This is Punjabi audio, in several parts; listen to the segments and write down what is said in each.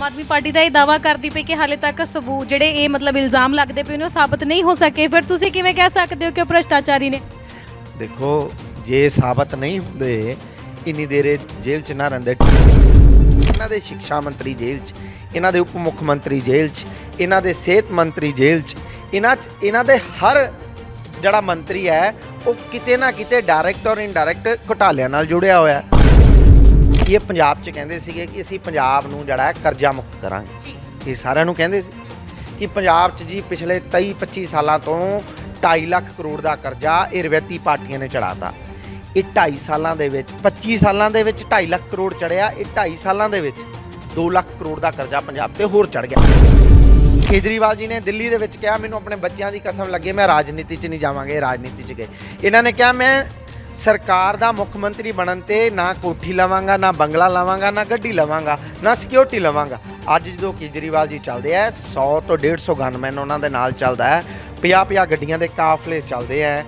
ਆਮ ਆਦਮੀ ਪਾਰਟੀ ਦਾ ਇਹ ਦਾਵਾ ਕਰਦੀ ਪਈ ਕਿ ਹਾਲੇ ਤੱਕ ਸਬੂਤ ਜਿਹੜੇ ਇਹ ਮਤਲਬ ਇਲਜ਼ਾਮ ਲੱਗਦੇ ਪਏ ਨੇ ਉਹ ਸਾਬਤ ਨਹੀਂ ਹੋ ਸਕੇ। ਫਿਰ ਤੁਸੀਂ ਕਿਵੇਂ ਕਹਿ ਸਕਦੇ ਹੋ ਕਿ ਉਹ ਭ੍ਰਸ਼ਟਾਚਾਰੀ ਨੇ? ਦੇਖੋ, ਜੇ ਸਾਬਤ ਨਹੀਂ ਹੁੰਦੇ, ਇੰਨੀ ਦੇਰ ਇਹ ਜੇਲ੍ਹ 'ਚ ਨਾ ਰਹਿੰਦੇ। ਇਹਨਾਂ ਦੇ ਸਿੱਖਿਆ ਮੰਤਰੀ ਜੇਲ੍ਹ 'ਚ, ਇਹਨਾਂ ਦੇ ਉਪ ਮੁੱਖ ਮੰਤਰੀ ਜੇਲ੍ਹ 'ਚ, ਇਹਨਾਂ ਦੇ ਸਿਹਤ ਮੰਤਰੀ ਜੇਲ੍ਹ 'ਚ, ਇਹਨਾਂ 'ਚ, ਇਹਨਾਂ ਦੇ ਹਰ ਜਿਹੜਾ ਮੰਤਰੀ ਹੈ, ਉਹ ਕਿਤੇ ਨਾ ਕਿਤੇ ਡਾਇਰੈਕਟ ਔਰ ਇਨਡਾਇਰੈਕਟ ਘੁਟਾਲਿਆਂ ਨਾਲ ਜੁੜਿਆ ਹੋਇਆ ਹੈ। ਇਹ ਪੰਜਾਬ 'ਚ ਕਹਿੰਦੇ ਸੀਗੇ ਕਿ ਅਸੀਂ ਪੰਜਾਬ ਨੂੰ ਜਿਹੜਾ ਹੈ ਕਰਜ਼ਾ ਮੁਕਤ ਕਰਾਂਗੇ। ਜੀ। ਇਹ ਸਾਰਿਆਂ ਨੂੰ ਕਹਿੰਦੇ ਸੀ ਕਿ ਪੰਜਾਬ 'ਚ ਜੀ ਪਿਛਲੇ 23 25 ਸਾਲਾਂ ਤੋਂ 2.5 ਲੱਖ ਕਰੋੜ ਦਾ ਕਰਜ਼ਾ ਇਹ ਰਵੈਤੀ ਪਾਰਟੀਆਂ ਨੇ ਚੜਾਤਾ ਇਹ 2.5 ਸਾਲਾਂ ਦੇ ਵਿੱਚ 25 ਸਾਲਾਂ ਦੇ ਵਿੱਚ 2.5 ਲੱਖ ਕਰੋੜ ਚੜਿਆ ਇਹ 2.5 ਸਾਲਾਂ ਦੇ ਵਿੱਚ 2 ਲੱਖ ਕਰੋੜ ਦਾ ਕਰਜ਼ਾ ਪੰਜਾਬ ਤੇ ਹੋਰ ਚੜ ਗਿਆ। ਕੇਜਰੀਵਾਲ ਜੀ ਨੇ ਦਿੱਲੀ ਦੇ ਵਿੱਚ ਕਿਹਾ ਮੈਨੂੰ ਆਪਣੇ ਬੱਚਿਆਂ ਦੀ ਕਸਮ ਲੱਗੇ ਮੈਂ ਰਾਜਨੀਤੀ 'ਚ ਨਹੀਂ ਜਾਵਾਂਗੇ ਰਾਜਨੀਤੀ 'ਚ ਗਏ। ਇਹਨਾਂ ਨੇ ਕਿਹਾ ਮੈਂ ਸਰਕਾਰ ਦਾ ਮੁੱਖ ਮੰਤਰੀ ਬਣਨ ਤੇ ਨਾ ਕੋਠੀ ਲਵਾਂਗਾ ਨਾ ਬੰਗਲਾ ਲਵਾਂਗਾ ਨਾ ਗੱਡੀ ਲਵਾਂਗਾ ਨਾ ਸਿਕਿਉਰਿਟੀ ਲਵਾਂਗਾ। ਅੱਜ ਜਦੋਂ ਕੇਜਰੀਵਾਲ ਜੀ ਚੱਲਦੇ ਆ 100 ਤੋਂ 150 ਗਨਮੈਨ ਉਹਨਾਂ ਦੇ ਨਾਲ ਚੱਲਦਾ ਹੈ। 50-50 ਗੱਡੀਆਂ ਦੇ ਕਾਫਲੇ ਚੱਲਦੇ ਆ।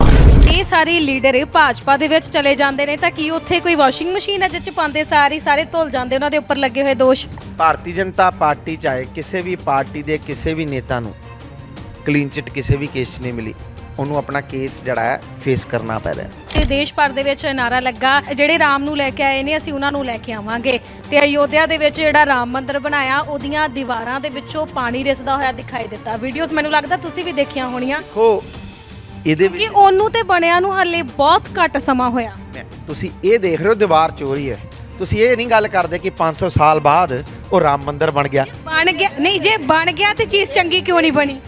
ਇਹ ਸਾਰੇ ਲੀਡਰ ਭਾਜਪਾ ਦੇ ਵਿੱਚ ਚਲੇ ਜਾਂਦੇ ਨੇ ਤਾਂ ਕੀ ਉੱਥੇ ਕੋਈ ਵਾਸ਼ਿੰਗ ਮਸ਼ੀਨ ਹੈ ਜਿਸ ਚ ਪਾਉਂਦੇ ਸਾਰੇ ਸਾਰੇ ਧੁੱਲ ਜਾਂਦੇ ਉਹਨਾਂ ਦੇ ਉੱਪਰ ਲੱਗੇ ਹੋਏ ਦੋਸ਼? ਭਾਰਤੀ ਜਨਤਾ ਪਾਰਟੀ ਚਾਹੇ ਕਿਸੇ ਵੀ ਪਾਰਟੀ ਦੇ ਕਿਸੇ ਵੀ ਨੇਤਾ ਨੂੰ ਕਲੀਨ ਚਿੱਟ ਕਿਸੇ ਵੀ ਕੇਸ 'ਚ ਨਹੀਂ ਮਿਲੀ। ਉਹਨੂੰ ਆਪਣਾ ਕੇਸ ਜਿਹੜਾ ਹੈ ਫੇਸ ਕਰਨਾ ਪੈ ਰਿਹਾ ਤੇ ਦੇਸ਼ ਭਰ ਦੇ ਵਿੱਚ ਨਾਰਾ ਲੱਗਾ। ਜਿਹੜੇ ਰਾਮ ਨੂੰ ਲੈ ਕੇ ਆਏ ਨੇ ਅਸੀਂ ਉਹਨਾਂ ਨੂੰ ਲੈ ਕੇ ਆਵਾਂਗੇ। ਤੇ ਅਯੋਧਿਆ ਦੇ ਵਿੱਚ ਜਿਹੜਾ ਰਾਮ ਮੰਦਿਰ ਬਣਾਇਆ ਉਹਦੀਆਂ ਦੀਵਾਰਾਂ ਦੇ ਵਿੱਚੋਂ ਪਾਣੀ ਰਿਸਦਾ ਹੋਇਆ ਦਿਖਾਈ ਦਿੱਤਾ। ਵੀਡੀਓਜ਼ ਮੈਨੂੰ ਲੱਗਦਾ ਤੁਸੀਂ ਵੀ ਦੇਖੀਆਂ ਹੋਣੀਆਂ। ਦੇਖੋ ਇਹਦੇ ਕਿ ਵਿੱਚ ਉਹਨੂੰ ਤੇ ਬਣਿਆ ਨੂੰ ਹਾਲੇ ਬਹੁਤ ਘੱਟ ਸਮਾਂ ਹੋਇਆ। ਮੈਂ- ਤੁਸੀਂ ਇਹ ਦੇਖ ਰਹੇ ਹੋ ਦੀਵਾਰ ਚੋਰੀ ਹੈ। ਤੁਸੀਂ ਇਹ ਨਹੀਂ ਗੱਲ ਕਰਦੇ ਕਿ 500 ਸਾਲ ਬਾਅਦ ਉਹ ਰਾਮ ਮੰਦਿਰ ਬਣ ਗਿਆ। ਬਣ ਗਿਆ ਨਹੀਂ ਜੇ ਬਣ ਗਿਆ ਤੇ ਚੀਜ਼ ਚੰਗੀ ਕਿਉਂ ਨਹੀਂ ਬਣੀ?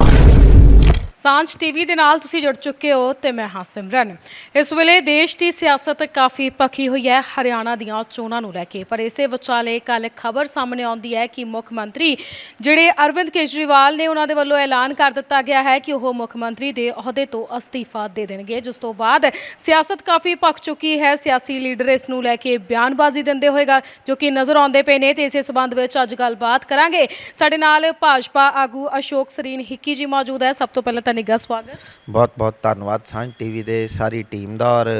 ਸਾਂਝ ਟੀਵੀ ਦੇ ਨਾਲ ਤੁਸੀਂ ਜੁੜ ਚੁੱਕੇ ਹੋ ਤੇ ਮੈਂ ਹਾਂ ਸਿਮਰਨ। ਇਸ ਵੇਲੇ ਦੇਸ਼ ਦੀ ਸਿਆਸਤ ਕਾਫੀ ਪੱਕੀ ਹੋਈ ਹੈ, ਹਰਿਆਣਾ ਦੀਆਂ ਚੋਣਾਂ ਨੂੰ ਲੈ ਕੇ। ਪਰ ਇਸੇ ਵਿਚਾਲੇ ਕੱਲ ਖਬਰ ਸਾਹਮਣੇ ਆਉਂਦੀ ਹੈ ਕਿ ਮੁੱਖ ਮੰਤਰੀ ਜਿਹੜੇ ਅਰਵਿੰਦ ਕੇਜਰੀਵਾਲ ਨੇ ਉਹਨਾਂ ਦੇ ਵੱਲੋਂ ਐਲਾਨ ਕਰ ਦਿੱਤਾ ਗਿਆ ਹੈ ਕਿ ਉਹ ਮੁੱਖ ਮੰਤਰੀ ਦੇ ਅਹੁਦੇ ਤੋਂ ਅਸਤੀਫਾ ਦੇ ਦੇਣਗੇ। ਜਿਸ ਤੋਂ ਬਾਅਦ ਸਿਆਸਤ ਕਾਫੀ ਪੱਕ ਚੁੱਕੀ ਹੈ। ਸਿਆਸੀ ਲੀਡਰ ਇਸ ਨੂੰ ਲੈ ਕੇ ਬਿਆਨਬਾਜ਼ੀ ਦਿੰਦੇ ਹੋਏਗਾ, ਜੋ ਕਿ ਨਜ਼ਰ ਆਉਂਦੇ ਪਏ ਨੇ ਤੇ ਇਸੇ ਸਬੰਧ ਵਿੱਚ ਅੱਜ ਗੱਲਬਾਤ ਕਰਾਂਗੇ। ਸਾਡੇ ਨਾਲ ਭਾਜਪਾ ਆਗੂ ਅਸ਼ੋਕ ਸਰੀਨ ਹਿੱਕੀ ਜੀ ਮੌਜੂਦ ਹੈ। ਸਭ ਤੋਂ ਪਹਿਲਾਂ ਤਾਂ ਨਿੱਘਾ ਸਵਾਗਤ। ਬਹੁਤ ਬਹੁਤ ਧੰਨਵਾਦ ਸਾਂਝ ਟੀਵੀ ਦੇ ਸਾਰੀ ਟੀਮ ਦਾ ਔਰ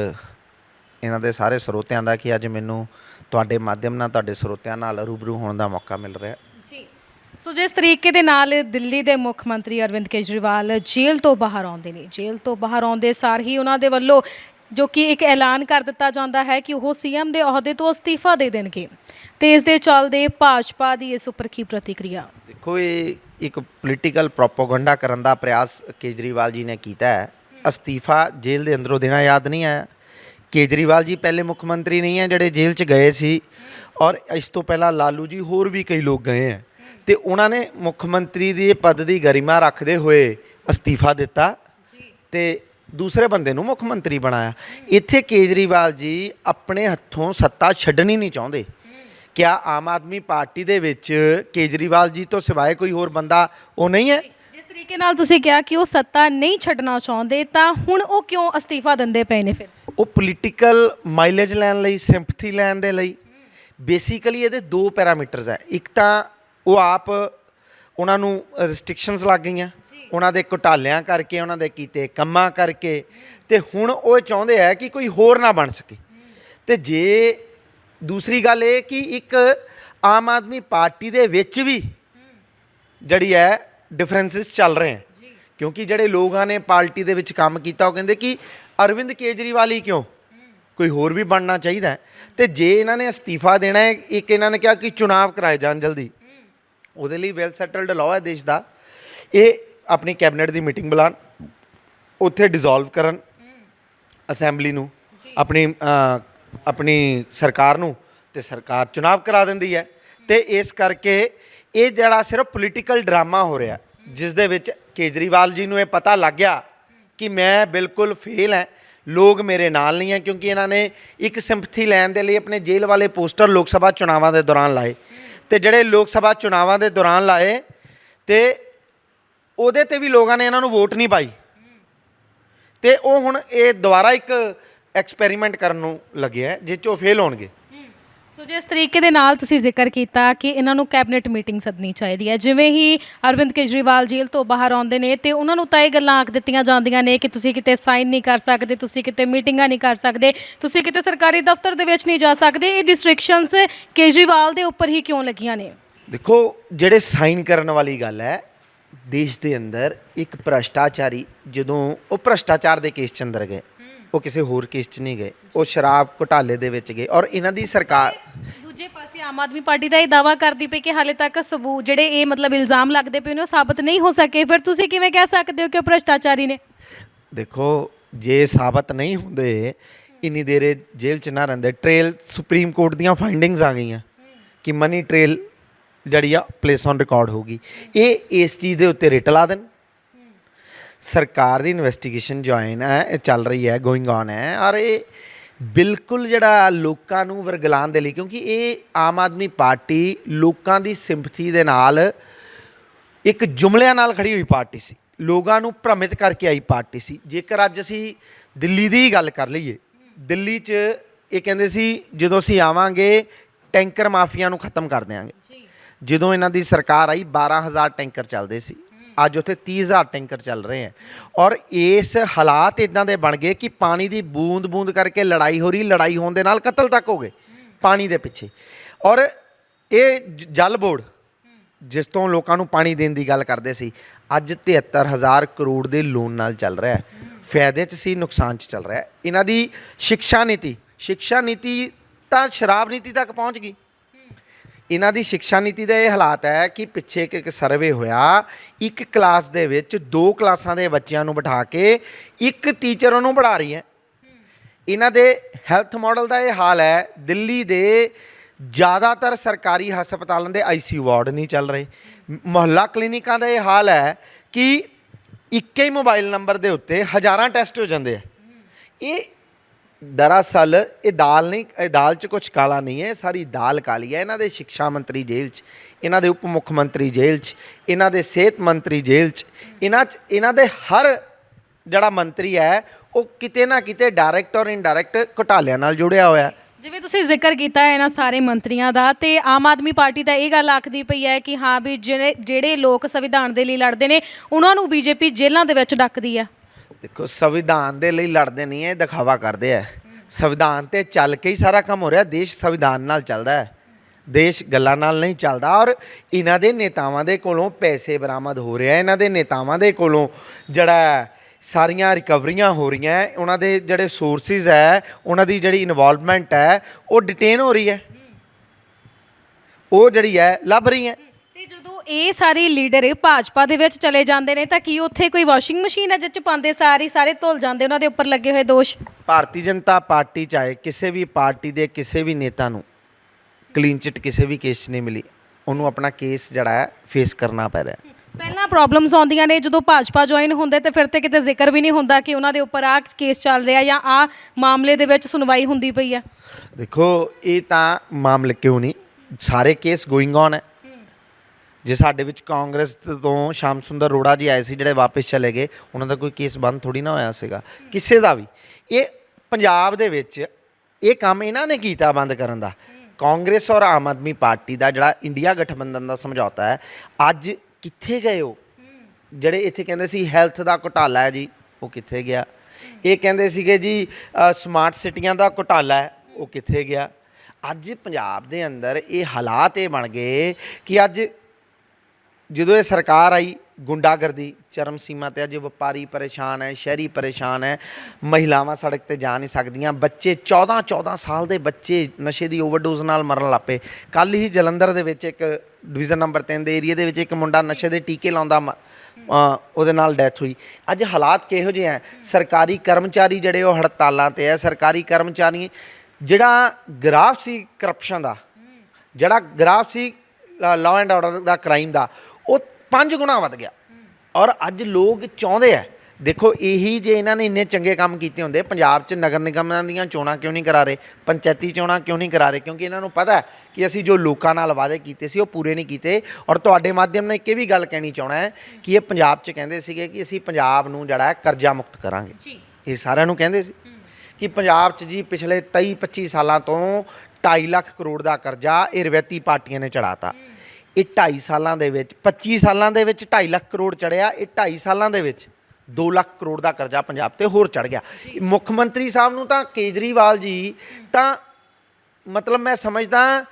ਇਹਨਾਂ ਦੇ ਸਾਰੇ ਸਰੋਤਿਆਂ ਦਾ ਕਿ ਅੱਜ ਮੈਨੂੰ ਤੁਹਾਡੇ ਮਾਧਿਅਮ ਨਾਲ ਤੁਹਾਡੇ ਸਰੋਤਿਆਂ ਨਾਲ ਰੂਬਰੂ ਹੋਣ ਦਾ ਮੌਕਾ ਮਿਲ ਰਿਹਾ। ਜੀ। ਸੋ ਜਿਸ ਤਰੀਕੇ ਦੇ ਨਾਲ ਦਿੱਲੀ ਦੇ ਮੁੱਖ ਮੰਤਰੀ ਅਰਵਿੰਦ ਕੇਜਰੀਵਾਲ ਜੇਲ੍ਹ ਤੋਂ ਬਾਹਰ ਆਉਂਦੇ ਨੇ ਜੇਲ੍ਹ ਤੋਂ ਬਾਹਰ ਆਉਂਦੇ ਸਾਰ ਹੀ ਉਹਨਾਂ ਦੇ ਵੱਲੋਂ ਜੋ ਕਿ ਇੱਕ ਐਲਾਨ ਕਰ ਦਿੱਤਾ ਜਾਂਦਾ ਹੈ ਕਿ ਉਹ ਸੀਐਮ ਦੇ ਅਹੁਦੇ ਤੋਂ ਅਸਤੀਫਾ ਦੇ ਦੇਣਗੇ। ਤੇ ਇਸ ਦੇ ਚੱਲਦੇ ਭਾਜਪਾ ਦੀ ਇਸ ਉੱਪਰ ਕੀ ਪ੍ਰਤੀਕਿਰਿਆ? ਦੇਖੋ, ਇਹ ਇੱਕ ਪੋਲੀਟੀਕਲ ਪ੍ਰੋਪਾਗੈਂਡਾ ਕਰਨ ਦਾ ਪ੍ਰਯਾਸ ਕੇਜਰੀਵਾਲ ਜੀ ਨੇ ਕੀਤਾ ਹੈ। ਅਸਤੀਫਾ ਜੇਲ੍ਹ ਦੇ ਅੰਦਰੋਂ ਦੇਣਾ ਯਾਦ ਨਹੀਂ ਆਇਆ। ਕੇਜਰੀਵਾਲ ਜੀ ਪਹਿਲੇ ਮੁੱਖ ਮੰਤਰੀ ਨਹੀਂ ਹੈ, ਜਿਹੜੇ ਜੇਲ੍ਹ 'ਚ ਗਏ ਸੀ। ਔਰ ਇਸ ਤੋਂ ਪਹਿਲਾਂ ਲਾਲੂ ਜੀ ਹੋਰ ਵੀ ਕਈ ਲੋਕ ਗਏ ਹੈ। ਤੇ ਉਹਨਾਂ ਨੇ ਮੁੱਖ ਮੰਤਰੀ ਦੇ ਪਦ ਦੀ ਗਰਿਮਾ ਰੱਖਦੇ ਹੋਏ ਅਸਤੀਫਾ ਦਿੱਤਾ। ਤੇ ਦੂਸਰੇ ਬੰਦੇ ਨੂੰ ਮੁੱਖ ਮੰਤਰੀ ਬਣਾਇਆ। ਇੱਥੇ ਕੇਜਰੀਵਾਲ ਜੀ ਆਪਣੇ ਹੱਥੋਂ ਸੱਤਾ ਛੱਡਣੀ ਨਹੀਂ ਚਾਹੁੰਦੇ। ਕਿਆ ਆਮ ਆਦਮੀ ਪਾਰਟੀ ਦੇ ਵਿੱਚ ਕੇਜਰੀਵਾਲ ਜੀ ਤੋਂ ਸਿਵਾਏ ਕੋਈ ਹੋਰ ਬੰਦਾ ਉਹ ਨਹੀਂ ਹੈ? ਜਿਸ ਤਰੀਕੇ ਨਾਲ ਤੁਸੀਂ ਕਿਹਾ ਕਿ ਉਹ ਸੱਤਾ ਨਹੀਂ ਛੱਡਣਾ ਚਾਹੁੰਦੇ ਤਾਂ ਹੁਣ ਉਹ ਕਿਉਂ ਅਸਤੀਫਾ ਦਿੰਦੇ ਪਏ ਨੇ ਫਿਰ? ਉਹ ਪੋਲੀਟੀਕਲ ਮਾਈਲੇਜ ਲੈਣ ਲਈ ਸਿੰਪਥੀ ਲੈਣ ਦੇ ਲਈ ਬੇਸਿਕਲੀ ਇਹਦੇ ਦੋ ਪੈਰਾਮੀਟਰਸ ਹੈ। ਇੱਕ ਤਾਂ ਉਹ ਆਪ ਉਹਨਾਂ ਨੂੰ ਰੈਸਟ੍ਰਿਕਸ਼ਨਸ ਲੱਗ ਗਈਆਂ। ਉਹਨਾਂ ਦੇ ਘੁਟਾਲਿਆਂ ਕਰਕੇ ਉਹਨਾਂ ਦੇ ਕੀਤੇ ਕੰਮਾਂ ਕਰਕੇ। ਤੇ ਹੁਣ ਉਹ ਚਾਹੁੰਦੇ ਆ ਕਿ ਕੋਈ ਹੋਰ ਨਾ ਬਣ ਸਕੇ। ਤੇ ਜੇ ਦੂਸਰੀ ਗੱਲ ਇਹ ਕਿ ਇੱਕ ਆਮ ਆਦਮੀ ਪਾਰਟੀ ਦੇ ਵਿੱਚ ਵੀ ਜਿਹੜੀ ਹੈ ਡਿਫਰੈਂਸਸ ਚੱਲ ਰਹੇ ਹਨ ਕਿਉਂਕਿ ਜਿਹੜੇ ਲੋਕਾਂ ਨੇ ਪਾਰਟੀ ਦੇ ਵਿੱਚ ਕੰਮ ਕੀਤਾ ਉਹ ਕਹਿੰਦੇ ਕਿ ਅਰਵਿੰਦ ਕੇਜਰੀਵਾਲ ਹੀ ਕਿਉਂ? ਕੋਈ ਹੋਰ ਵੀ ਬਣਨਾ ਚਾਹੀਦਾ। ਤੇ ਜੇ ਇਹਨਾਂ ਨੇ ਅਸਤੀਫਾ ਦੇਣਾ ਹੈ ਇੱਕ ਇਹਨਾਂ ਨੇ ਕਿਹਾ ਕਿ ਚੁਣਾਵ ਕਰਾਏ ਜਾਣ ਜਲਦੀ। ਉਹਦੇ ਲਈ ਵੈਲ ਸੈਟਲਡ ਲਾਅ ਹੈ ਦੇਸ਼ ਦਾ। ਇਹ ਆਪਣੀ ਕੈਬਨਿਟ ਦੀ ਮੀਟਿੰਗ ਬੁਲਾਣ ਉੱਥੇ ਡਿਸੋਲਵ ਕਰਨ ਅਸੈਂਬਲੀ ਨੂੰ ਆਪਣੀ ਆਪਣੀ ਸਰਕਾਰ ਨੂੰ ਤੇ ਸਰਕਾਰ ਚੁਣਾਵ ਕਰਾ ਦਿੰਦੀ ਹੈ ਤੇ ਇਸ ਕਰਕੇ ਇਹ ਜਿਹੜਾ ਸਿਰਫ ਪੋਲੀਟੀਕਲ ਡਰਾਮਾ ਹੋ ਰਿਹਾ, ਜਿਸ ਦੇ ਵਿੱਚ ਕੇਜਰੀਵਾਲ ਜੀ ਨੂੰ ਇਹ ਪਤਾ ਲੱਗ ਗਿਆ ਕਿ ਮੈਂ ਬਿਲਕੁਲ ਫੇਲ ਹਾਂ, ਲੋਕ ਮੇਰੇ ਨਾਲ ਨਹੀਂ ਹੈ ਕਿਉਂਕਿ ਇਹਨਾਂ ਨੇ ਇੱਕ ਸਿੰਪਥੀ ਲੈਣ ਦੇ ਲਈ ਆਪਣੇ ਜੇਲ੍ਹ ਵਾਲੇ ਪੋਸਟਰ ਲੋਕ ਸਭਾ ਚੁਣਾਵਾਂ ਦੇ ਦੌਰਾਨ ਲਾਏ ਤੇ ਜਿਹੜੇ ਲੋਕ ਸਭਾ ਚੁਣਾਵਾਂ ਦੇ ਦੌਰਾਨ ਲਾਏ ਤੇ ਉਹਦੇ ਤੇ ਵੀ ਲੋਕਾਂ ਨੇ ਇਹਨਾਂ ਨੂੰ ਵੋਟ ਨਹੀਂ ਪਾਈ। ਤੇ ਉਹ ਹੁਣ ਇਹ ਦੁਬਾਰਾ ਇੱਕ ਐਕਸਪੈਰੀਮੈਂਟ ਕਰਨ ਨੂੰ ਲੱਗਿਆ ਜਿਸ 'ਚ ਉਹ ਫੇਲ ਹੋਣਗੇ। ਸੋ ਜਿਸ ਤਰੀਕੇ ਦੇ ਨਾਲ ਤੁਸੀਂ ਜ਼ਿਕਰ ਕੀਤਾ ਕਿ ਇਹਨਾਂ ਨੂੰ ਕੈਬਨਿਟ ਮੀਟਿੰਗ ਸੱਦਣੀ ਚਾਹੀਦੀ ਹੈ ਜਿਵੇਂ ਹੀ ਅਰਵਿੰਦ ਕੇਜਰੀਵਾਲ ਜੇਲ੍ਹ ਤੋਂ ਬਾਹਰ ਆਉਂਦੇ ਨੇ ਤੇ ਉਹਨਾਂ ਨੂੰ ਤਾਂ ਇਹ ਗੱਲਾਂ ਆਖ ਦਿੱਤੀਆਂ ਜਾਂਦੀਆਂ ਨੇ ਕਿ ਤੁਸੀਂ ਕਿਤੇ ਸਾਈਨ ਨਹੀਂ ਕਰ ਸਕਦੇ ਤੁਸੀਂ ਕਿਤੇ ਮੀਟਿੰਗਾਂ ਨਹੀਂ ਕਰ ਸਕਦੇ ਤੁਸੀਂ ਕਿਤੇ ਸਰਕਾਰੀ ਦਫ਼ਤਰ ਦੇ ਵਿੱਚ ਨਹੀਂ ਜਾ ਸਕਦੇ ਇਹ ਡਿਸਟ੍ਰਿਕਸ਼ਨਸ ਕੇਜਰੀਵਾਲ ਦੇ ਉੱਪਰ ਹੀ ਕਿਉਂ ਲੱਗੀਆਂ ਨੇ? ਦੇਖੋ ਜਿਹੜੇ ਸਾਈਨ ਕਰਨ ਵਾਲੀ ਗੱਲ ਹੈ ਦੇਸ਼ ਦੇ ਅੰਦਰ ਇੱਕ ਭ੍ਰਸ਼ਟਾਚਾਰੀ ਜਦੋਂ ਉਹ ਭ੍ਰਸ਼ਟਾਚਾਰ ਦੇ ਕੇਸ ਚ ਅੰਦਰ ਗਏ। ਉਹ ਕਿਸੇ ਹੋਰ ਕੇਸ ਚ ਨਹੀਂ ਗਏ। ਉਹ ਸ਼ਰਾਬ ਘੁਟਾਲੇ ਦੇ ਵਿੱਚ ਗਏ ਔਰ ਇਹਨਾਂ ਦੀ ਸਰਕਾਰ ਦੂਜੇ ਪਾਸੇ ਆਮ ਆਦਮੀ ਪਾਰਟੀ ਦਾ ਇਹ ਦਾਵਾ ਕਰਦੀ ਪਈ ਕਿ ਹਾਲੇ ਤੱਕ ਸਬੂਤ ਜਿਹੜੇ ਇਹ ਮਤਲਬ ਇਲਜ਼ਾਮ ਲੱਗਦੇ ਪਏ ਨੇ ਉਹ ਸਾਬਤ ਨਹੀਂ ਹੋ ਸਕੇ। ਫਿਰ ਤੁਸੀਂ ਕਿਵੇਂ ਕਹਿ ਸਕਦੇ ਹੋ ਕਿ ਉਹ ਭ੍ਰਸ਼ਟਾਚਾਰੀ ਨੇ? ਦੇਖੋ ਜੇ ਸਾਬਤ ਨਹੀਂ ਹੁੰਦੇ ਇੰਨੀ ਦੇਰ ਜੇਲ੍ਹ ਚ ਨਾ ਰਹਿੰਦੇ। ਟ੍ਰੇਲ ਸੁਪਰੀਮ ਕੋਰਟ ਦੀਆਂ ਫਾਈਂਡਿੰਗਸ ਆ ਗਈਆਂ ਕਿ ਮਨੀ ਟ੍ਰੇਲ ਜਿਹੜੀ ਆ ਪਲੇਸ ਔਨ ਰਿਕਾਰਡ ਹੋਗੀ ਇਹ ਇਸ ਚੀਜ਼ ਦੇ ਉੱਤੇ ਰਿਟ ਲਾ ਦੇਣ। ਸਰਕਾਰ ਦੀ ਇਨਵੈਸਟੀਗੇਸ਼ਨ ਜੁਆਇਨ ਹੈ ਚੱਲ ਰਹੀ ਹੈ ਗੋਇੰਗ ਔਨ ਹੈ ਔਰ ਇਹ ਬਿਲਕੁਲ ਜਿਹੜਾ ਲੋਕਾਂ ਨੂੰ ਵਰਗਲਾਉਣ ਦੇ ਲਈ ਕਿਉਂਕਿ ਇਹ ਆਮ ਆਦਮੀ ਪਾਰਟੀ ਲੋਕਾਂ ਦੀ ਸਿੰਪਥੀ ਦੇ ਨਾਲ ਇੱਕ ਜੁਮਲਿਆਂ ਨਾਲ ਖੜੀ ਹੋਈ ਪਾਰਟੀ ਸੀ। ਲੋਕਾਂ ਨੂੰ ਭ੍ਰਮਿਤ ਕਰਕੇ ਆਈ ਪਾਰਟੀ ਸੀ। ਜੇਕਰ ਅੱਜ ਅਸੀਂ ਦਿੱਲੀ ਦੀ ਹੀ ਗੱਲ ਕਰ ਲਈਏ ਦਿੱਲੀ 'ਚ ਇਹ ਕਹਿੰਦੇ ਸੀ ਜਦੋਂ ਅਸੀਂ ਆਵਾਂਗੇ ਟੈਂਕਰ ਮਾਫੀਆ ਨੂੰ ਖਤਮ ਕਰ ਦਿਆਂਗੇ। ਜਦੋਂ ਇਹਨਾਂ ਦੀ ਸਰਕਾਰ ਆਈ 12000 ਟੈਂਕਰ ਚੱਲਦੇ ਸੀ। ਅੱਜ ਉੱਥੇ 30000 ਟੈਂਕਰ ਚੱਲ ਰਹੇ ਹੈ। ਔਰ ਇਸ ਹਾਲਾਤ ਇਦਾਂ ਦੇ ਬਣ ਗਏ ਕਿ ਪਾਣੀ ਦੀ ਬੂੰਦ ਬੂੰਦ ਕਰਕੇ ਲੜਾਈ ਹੋ ਰਹੀ, ਲੜਾਈ ਹੋਣ ਦੇ ਨਾਲ ਕਤਲ ਤੱਕ ਹੋ ਗਏ ਪਾਣੀ ਦੇ ਪਿੱਛੇ। ਔਰ ਇਹ ਜਲ ਬੋਰਡ, ਜਿਸ ਤੋਂ ਲੋਕਾਂ ਨੂੰ ਪਾਣੀ ਦੇਣ ਦੀ ਗੱਲ ਕਰਦੇ ਸੀ, ਅੱਜ 73000 ਕਰੋੜ ਦੇ ਲੋਨ ਨਾਲ ਚੱਲ ਰਿਹਾ ਹੈ। ਫਾਇਦੇ 'ਚ ਸੀ, ਨੁਕਸਾਨ 'ਚ ਚੱਲ ਰਿਹਾ ਹੈ। ਇਹਨਾਂ ਦੀ ਸਿੱਖਿਆ ਨੀਤੀ ਸਿੱਖਿਆ ਨੀਤੀ ਤਾਂ ਸ਼ਰਾਬ ਨੀਤੀ ਤੱਕ ਪਹੁੰਚ ਗਈ। ਇਹਨਾਂ ਦੀ ਸਿੱਖਿਆ ਨੀਤੀ ਦਾ ਇਹ ਹਾਲਾਤ ਹੈ ਕਿ ਪਿੱਛੇ ਇੱਕ ਇੱਕ ਸਰਵੇ ਹੋਇਆ। ਇੱਕ ਕਲਾਸ ਦੇ ਵਿੱਚ ਦੋ ਕਲਾਸਾਂ ਦੇ ਬੱਚਿਆਂ ਨੂੰ ਬਿਠਾ ਕੇ ਇੱਕ ਟੀਚਰ ਉਹਨੂੰ ਪੜ੍ਹਾ ਰਹੀ ਹੈ। ਇਹਨਾਂ ਦੇ ਹੈਲਥ ਮਾਡਲ ਦਾ ਇਹ ਹਾਲ ਹੈ, ਦਿੱਲੀ ਦੇ ਜ਼ਿਆਦਾਤਰ ਸਰਕਾਰੀ ਹਸਪਤਾਲਾਂ ਦੇ ਆਈਸੀਯੂ ਵਾਰਡ ਨਹੀਂ ਚੱਲ ਰਹੇ। ਮੁਹੱਲਾ ਕਲੀਨਿਕਾਂ ਦਾ ਇਹ ਹਾਲ ਹੈ ਕਿ ਇੱਕੇ ਹੀ ਮੋਬਾਈਲ ਨੰਬਰ ਦੇ ਉੱਤੇ ਹਜ਼ਾਰਾਂ ਟੈਸਟ ਹੋ ਜਾਂਦੇ ਆ। ਇਹ ਦਰਅਸਲ ਇਹ ਦਾਲ ਨਹੀਂ, ਇਹ ਦਾਲ 'ਚ ਕੁਝ ਕਾਲਾ ਨਹੀਂ ਹੈ, ਇਹ ਸਾਰੀ ਦਾਲ ਕਾਲੀ ਹੈ। ਇਹਨਾਂ ਦੇ ਸਿੱਖਿਆ ਮੰਤਰੀ ਜੇਲ੍ਹ 'ਚ, ਇਹਨਾਂ ਦੇ ਉਪ ਮੁੱਖ ਮੰਤਰੀ ਜੇਲ੍ਹ 'ਚ, ਇਹਨਾਂ ਦੇ ਸਿਹਤ ਮੰਤਰੀ ਜੇਲ੍ਹ 'ਚ, ਇਹਨਾਂ 'ਚ, ਇਹਨਾਂ ਦੇ ਹਰ ਜਿਹੜਾ ਮੰਤਰੀ ਹੈ, ਉਹ ਕਿਤੇ ਨਾ ਕਿਤੇ ਡਾਇਰੈਕਟ ਔਰ ਇਨਡਾਇਰੈਕਟ ਘੁਟਾਲਿਆਂ ਨਾਲ ਜੁੜਿਆ ਹੋਇਆ। ਹੈ ਜਿਵੇਂ ਤੁਸੀਂ ਜ਼ਿਕਰ ਕੀਤਾ ਹੈ ਇਹਨਾਂ ਸਾਰੇ ਮੰਤਰੀਆਂ ਦਾ, ਤੇ ਆਮ ਆਦਮੀ ਪਾਰਟੀ ਤਾਂ ਇਹ ਗੱਲ ਆਖਦੀ ਪਈ ਹੈ ਕਿ ਹਾਂ ਵੀ ਜਿਹੜੇ ਜਿਹੜੇ ਲੋਕ ਸੰਵਿਧਾਨ ਦੇ ਲਈ ਲੜਦੇ ਨੇ, ਉਹਨਾਂ ਨੂੰ ਬੀਜੇਪੀ ਜੇਲ੍ਹਾਂ ਦੇ ਵਿੱਚ ਡੱਕਦੀ ਹੈ। ਦੇਖੋ, ਸੰਵਿਧਾਨ ਦੇ ਲਈ ਲੜਦੇ ਨਹੀਂ ਹੈ ਦਿਖਾਵਾ ਕਰਦੇ ਆ ਸੰਵਿਧਾਨ ਤੇ ਚੱਲ ਕੇ ਹੀ ਸਾਰਾ ਕੰਮ ਹੋ ਰਿਹਾ, ਦੇਸ਼ ਸੰਵਿਧਾਨ ਨਾਲ ਚੱਲਦਾ ਹੈ। ਦੇਸ਼ ਗੱਲਾਂ ਨਾਲ ਨਹੀਂ ਚੱਲਦਾ ਔਰ ਇਹਨਾਂ ਦੇ ਨੇਤਾਵਾਂ ਦੇ ਕੋਲੋਂ ਪੈਸੇ ਬਰਾਮਦ ਹੋ ਰਿਹਾ ਇਹਨਾਂ ਦੇ ਨੇਤਾਵਾਂ ਦੇ ਕੋਲੋਂ ਜਿਹੜਾ ਸਾਰੀਆਂ ਰਿਕਵਰੀਆਂ ਹੋ ਰਹੀਆਂ ਉਹਨਾਂ ਦੇ ਜਿਹੜੇ ਸੋਰਸਿਸ ਹੈ, ਉਹਨਾਂ ਦੀ ਜਿਹੜੀ ਇਨਵੋਲਵਮੈਂਟ ਹੈ, ਉਹ ਡਿਟੇਨ ਹੋ ਰਹੀ ਹੈ। ਉਹ ਜਿਹੜੀ ਹੈ, ਲੱਭ ਰਹੀ ਹੈ ਤੇ ਜਦੋਂ ਇਹ ਸਾਰੇ ਲੀਡਰ ਭਾਜਪਾ ਦੇ ਵਿੱਚ ਚਲੇ ਜਾਂਦੇ ਨੇ ਤਾਂ ਕੀ ਉੱਥੇ ਕੋਈ ਵਾਸ਼ਿੰਗ ਮਸ਼ੀਨ ਹੈ ਜਿਸ ਚ ਪਾਉਂਦੇ ਸਾਰੀ ਸਾਰੇ ਧੁਲ ਜਾਂਦੇ ਉਹਨਾਂ ਦੇ ਉੱਪਰ ਲੱਗੇ ਹੋਏ ਦੋਸ਼? ਭਾਰਤੀ ਜਨਤਾ ਪਾਰਟੀ ਚਾਹੇ ਕਿਸੇ ਵੀ ਪਾਰਟੀ ਦੇ ਕਿਸੇ ਵੀ ਨੇਤਾ ਨੂੰ ਕਲੀਨ ਚਿੱਟ ਕਿਸੇ ਵੀ ਕੇਸ 'ਚ ਨਹੀਂ ਮਿਲੀ। ਉਹਨੂੰ ਆਪਣਾ ਕੇਸ ਜਿਹੜਾ ਹੈ ਫੇਸ ਕਰਨਾ ਪੈ ਰਿਹਾ। ਪਹਿਲਾਂ ਪ੍ਰੋਬਲਮਸ ਆਉਂਦੀਆਂ ਨੇ ਜਦੋਂ ਭਾਜਪਾ ਜੁਆਇਨ ਹੁੰਦੇ ਤੇ ਫਿਰ ਤੇ ਕਿਤੇ ਜ਼ਿਕਰ ਵੀ ਨਹੀਂ ਹੁੰਦਾ ਕਿ ਉਹਨਾਂ ਦੇ ਉੱਪਰ ਆਹ ਕੇਸ ਚੱਲ ਰਿਹਾ ਜਾਂ ਆਹ ਮਾਮਲੇ ਦੇ ਵਿੱਚ ਸੁਣਵਾਈ ਹੁੰਦੀ ਪਈ ਹੈ। ਦੇਖੋ ਇਹ ਤਾਂ ਮਾਮਲੇ ਕਿਉਂ ਨਹੀਂ? ਸਾਰੇ ਕੇਸ ਗੋਇੰਗ ਔਨ ਹੈ। ਜੇ ਸਾਡੇ ਵਿੱਚ ਕਾਂਗਰਸ ਤੋਂ ਸ਼ਾਮ ਸੁੰਦਰ ਰੋੜਾ ਜੀ ਆਏ ਸੀ ਜਿਹੜੇ ਵਾਪਸ ਚਲੇ ਗਏ, ਉਹਨਾਂ ਦਾ ਕੋਈ ਕੇਸ ਬੰਦ ਥੋੜੀ ਨਾ ਹੋਇਆ ਸੀਗਾ। ਕਿਸੇ ਦਾ ਵੀ। ਇਹ ਪੰਜਾਬ ਦੇ ਵਿੱਚ ਇਹ ਕੰਮ ਇਹਨਾਂ ਨੇ ਕੀਤਾ ਬੰਦ ਕਰਨ ਦਾ। ਕਾਂਗਰਸ ਔਰ ਆਮ ਆਦਮੀ ਪਾਰਟੀ ਦਾ ਜਿਹੜਾ ਇੰਡੀਆ ਗਠਬੰਧਨ ਦਾ ਸਮਝੌਤਾ ਹੈ, ਅੱਜ ਕਿੱਥੇ ਗਏ ਉਹ? ਜਿਹੜੇ ਇੱਥੇ ਕਹਿੰਦੇ ਸੀ ਹੈਲਥ ਦਾ ਘੁਟਾਲਾ ਹੈ ਜੀ, ਉਹ ਕਿੱਥੇ ਗਿਆ? ਇਹ ਕਹਿੰਦੇ ਸੀਗੇ ਜੀ ਸਮਾਰਟ ਸਿਟੀਆਂ ਦਾ ਘੁਟਾਲਾ ਹੈ, ਉਹ ਕਿੱਥੇ ਗਿਆ? ਅੱਜ ਪੰਜਾਬ ਦੇ ਅੰਦਰ ਇਹ ਹਾਲਾਤ ਇਹ ਬਣ ਗਏ ਕਿ ਅੱਜ ਜਦੋਂ ਇਹ ਸਰਕਾਰ ਆਈ, ਗੁੰਡਾਗਰਦੀ, ਚਰਮ ਸੀਮਾ ਤੇ ਅੱਜ ਵਪਾਰੀ ਪਰੇਸ਼ਾਨ ਹੈ, ਸ਼ਹਿਰੀ ਪਰੇਸ਼ਾਨ ਹੈ, ਮਹਿਲਾਵਾਂ ਸੜਕ ਤੇ ਜਾ ਨਹੀਂ ਸਕਦੀਆਂ, ਬੱਚੇ 14 14 ਸਾਲ ਦੇ ਬੱਚੇ ਨਸ਼ੇ ਦੀ ਓਵਰਡੋਜ਼ ਨਾਲ ਮਰਨ ਲੱਪੇ ਕੱਲ ਹੀ ਜਲੰਧਰ ਦੇ ਵਿੱਚ ਇੱਕ ਡਿਵੀਜ਼ਨ ਨੰਬਰ 3 ਦੇ ਏਰੀਆ ਦੇ ਵਿੱਚ ਇੱਕ ਮੁੰਡਾ ਨਸ਼ੇ ਦੇ ਟੀਕੇ ਲਾਉਂਦਾ ਮ- ਉਹਦੇ ਨਾਲ ਡੈਥ ਹੋਈ। ਅੱਜ ਹਾਲਾਤ ਕਿਹੋ ਜਿਹੇ ਹੈ? ਸਰਕਾਰੀ ਕਰਮਚਾਰੀ ਜਿਹੜੇ ਉਹ ਹੜਤਾਲਾਂ ਤੇ ਹੈ, ਸਰਕਾਰੀ ਕਰਮਚਾਰੀ, ਜਿਹੜਾ ਗ੍ਰਾਫ ਸੀ ਕਰਪਸ਼ਨ ਦਾ, ਜਿਹੜਾ ਗ੍ਰਾਫ ਸੀ ਲਾਅ ਐਂਡ ਆਰਡਰ ਦਾ ਕ੍ਰਾਈਮ ਦਾ ਉਹ ਪੰਜ ਗੁਣਾ ਵੱਧ ਗਿਆ। ਔਰ ਅੱਜ ਲੋਕ ਚਾਹੁੰਦੇ ਆ ਦੇਖੋ ਇਹੀ ਜੇ ਇਹਨਾਂ ਨੇ ਇੰਨੇ ਚੰਗੇ ਕੰਮ ਕੀਤੇ ਹੁੰਦੇ ਪੰਜਾਬ 'ਚ ਨਗਰ ਨਿਗਮਾਂ ਦੀਆਂ ਚੋਣਾਂ ਕਿਉਂ ਨਹੀਂ ਕਰਾ ਰਹੇ ਪੰਚਾਇਤੀ ਚੋਣਾਂ ਕਿਉਂ ਨਹੀਂ ਕਰਾ ਰਹੇ ਕਿਉਂਕਿ ਇਹਨਾਂ ਨੂੰ ਪਤਾ ਹੈ ਕਿ ਅਸੀਂ ਜੋ ਲੋਕਾਂ ਨਾਲ ਵਾਅਦੇ ਕੀਤੇ ਸੀ ਉਹ ਪੂਰੇ ਨਹੀਂ ਕੀਤੇ। ਔਰ ਤੁਹਾਡੇ ਮਾਧਿਅਮ ਨਾਲ ਇੱਕ ਇਹ ਵੀ ਗੱਲ ਕਹਿਣੀ ਚਾਹਣਾ ਹੈ ਕਿ ਇਹ ਪੰਜਾਬ 'ਚ ਕਹਿੰਦੇ ਸੀਗੇ ਕਿ ਅਸੀਂ ਪੰਜਾਬ ਨੂੰ ਜਿਹੜਾ ਹੈ ਕਰਜ਼ਾ ਮੁਕਤ ਕਰਾਂਗੇ। ਜੀ। ਇਹ ਸਾਰਿਆਂ ਨੂੰ ਕਹਿੰਦੇ ਸੀ ਕਿ ਪੰਜਾਬ 'ਚ ਜੀ ਪਿਛਲੇ 23 25 ਸਾਲਾਂ ਤੋਂ 2.5 ਲੱਖ ਕਰੋੜ ਦਾ ਕਰਜ਼ਾ ਇਹ ਰਵੈਤੀ ਪਾਰਟੀਆਂ ਨੇ ਚੜਾਤਾ ਇਹ 2.5 ਸਾਲਾਂ ਦੇ ਵਿੱਚ 25 ਸਾਲਾਂ ਦੇ ਵਿੱਚ 2.5 ਲੱਖ ਕਰੋੜ ਚੜਿਆ ਇਹ 2.5 ਸਾਲਾਂ ਦੇ ਵਿੱਚ 2 ਲੱਖ ਕਰੋੜ ਦਾ ਕਰਜ਼ਾ ਪੰਜਾਬ ਤੇ ਹੋਰ ਚੜ ਗਿਆ। ਮੁੱਖ ਮੰਤਰੀ ਸਾਹਿਬ ਨੂੰ ਤਾਂ ਕੇਜਰੀਵਾਲ ਜੀ ਤਾਂ ਮਤਲਬ ਮੈਂ ਸਮਝਦਾ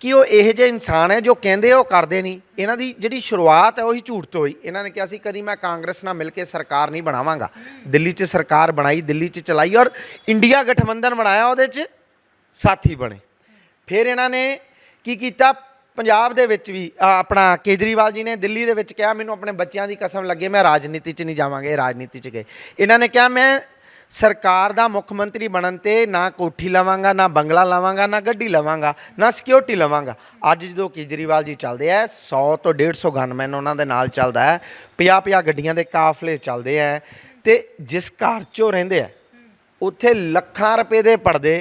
ਕਿ ਉਹ ਇਹੋ ਜਿਹੇ ਇਨਸਾਨ ਹੈ ਜੋ ਕਹਿੰਦੇ ਉਹ ਕਰਦੇ ਨਹੀਂ। ਇਹਨਾਂ ਦੀ ਜਿਹੜੀ ਸ਼ੁਰੂਆਤ ਹੈ ਉਹੀ ਝੂਠ ਤੋਂ ਹੋਈ। ਇਹਨਾਂ ਨੇ ਕਿਹਾ ਸੀ ਕਦੀ ਮੈਂ ਕਾਂਗਰਸ ਨਾਲ ਮਿਲ ਕੇ ਸਰਕਾਰ ਨਹੀਂ ਬਣਾਵਾਂਗਾ। ਦਿੱਲੀ 'ਚ ਸਰਕਾਰ ਬਣਾਈ ਦਿੱਲੀ 'ਚ ਚਲਾਈ ਔਰ ਇੰਡੀਆ ਗਠਬੰਧਨ ਬਣਾਇਆ ਉਹਦੇ 'ਚ ਸਾਥੀ ਬਣੇ। ਫਿਰ ਇਹਨਾਂ ਨੇ ਕੀ ਕੀਤਾ? ਪੰਜਾਬ ਦੇ ਵਿੱਚ ਵੀ ਆ, ਆਪਣਾ ਕੇਜਰੀਵਾਲ ਜੀ ਨੇ ਦਿੱਲੀ ਦੇ ਵਿੱਚ ਕਿਹਾ ਮੈਨੂੰ ਆਪਣੇ ਬੱਚਿਆਂ ਦੀ ਕਸਮ ਲੱਗੇ ਮੈਂ ਰਾਜਨੀਤੀ 'ਚ ਨਹੀਂ ਜਾਵਾਂਗੇ ਰਾਜਨੀਤੀ 'ਚ ਗਏ। ਇਹਨਾਂ ਨੇ ਕਿਹਾ ਮੈਂ ਸਰਕਾਰ ਦਾ ਮੁੱਖ ਮੰਤਰੀ ਬਣਨ ਤੇ ਨਾ ਕੋਠੀ ਲਵਾਂਗਾ ਨਾ ਬੰਗਲਾ ਲਵਾਂਗਾ ਨਾ ਗੱਡੀ ਲਵਾਂਗਾ ਨਾ ਸਿਕਿਉਰਿਟੀ ਲਵਾਂਗਾ। ਅੱਜ ਜਦੋਂ ਕੇਜਰੀਵਾਲ ਜੀ ਚੱਲਦੇ ਆ 100 ਤੋਂ 150 ਗਨਮੈਨ ਉਹਨਾਂ ਦੇ ਨਾਲ ਚੱਲਦਾ ਹੈ 50 50 ਗੱਡੀਆਂ ਦੇ ਕਾਫਲੇ ਚੱਲਦੇ ਆ ਤੇ ਜਿਸ ਘਰ 'ਚੋਂ ਰਹਿੰਦੇ ਆ ਉੱਥੇ ਲੱਖਾਂ ਰੁਪਏ ਦੇ ਪਰਦੇ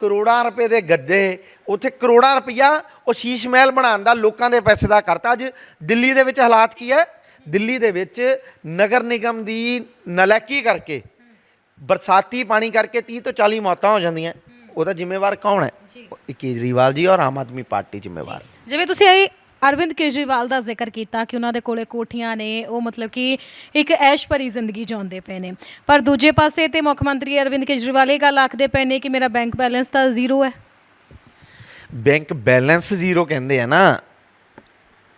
ਕਰੋੜਾਂ ਰੁਪਏ ਦੇ ਗੱਦੇ ਉੱਥੇ ਕਰੋੜਾਂ ਰੁਪਈਆ ਉਹ ਸ਼ੀਸ਼ ਮਹਿਲ ਬਣਾਉਣ ਦਾ ਲੋਕਾਂ ਦੇ ਪੈਸੇ ਦਾ ਕਰਤਾ। ਅੱਜ ਦਿੱਲੀ ਦੇ ਵਿੱਚ ਹਾਲਾਤ ਕੀ ਹੈ? ਦਿੱਲੀ ਦੇ ਵਿੱਚ ਨਗਰ ਨਿਗਮ ਦੀ ਨਲਾਇਕੀ ਕਰਕੇ ਬਰਸਾਤੀ ਪਾਣੀ ਕਰਕੇ 30 ਤੋਂ 40 ਮੌਤਾਂ ਹੋ ਜਾਂਦੀਆਂ। ਉਹਦਾ ਜ਼ਿੰਮੇਵਾਰ ਕੌਣ ਹੈ? ਕੇਜਰੀਵਾਲ ਜੀ ਔਰ ਆਮ ਆਦਮੀ ਪਾਰਟੀ ਜ਼ਿੰਮੇਵਾਰ। ਜਿਵੇਂ ਤੁਸੀਂ ਇਹ ਅਰਵਿੰਦ ਕੇਜਰੀਵਾਲ ਦਾ ਜ਼ਿਕਰ ਕੀਤਾ ਕਿ ਉਹਨਾਂ ਦੇ ਕੋਲੇ ਕੋਠੀਆਂ ਨੇ, ਉਹ ਮਤਲਬ ਕਿ ਇੱਕ ਐਸ਼ ਭਰੀ ਜ਼ਿੰਦਗੀ ਜਿਉਂਦੇ ਪਏ ਨੇ। ਪਰ ਦੂਜੇ ਪਾਸੇ ਤੇ ਮੁੱਖ ਮੰਤਰੀ ਅਰਵਿੰਦ ਕੇਜਰੀਵਾਲ ਇਹ ਗੱਲ ਆਖਦੇ ਪਏ ਨੇ ਕਿ ਮੇਰਾ ਬੈਂਕ ਬੈਲੈਂਸ ਤਾਂ ਜ਼ੀਰੋ ਹੈ। ਬੈਂਕ ਬੈਲੈਂਸ ਜ਼ੀਰੋ ਕਹਿੰਦੇ ਆ ਨਾ,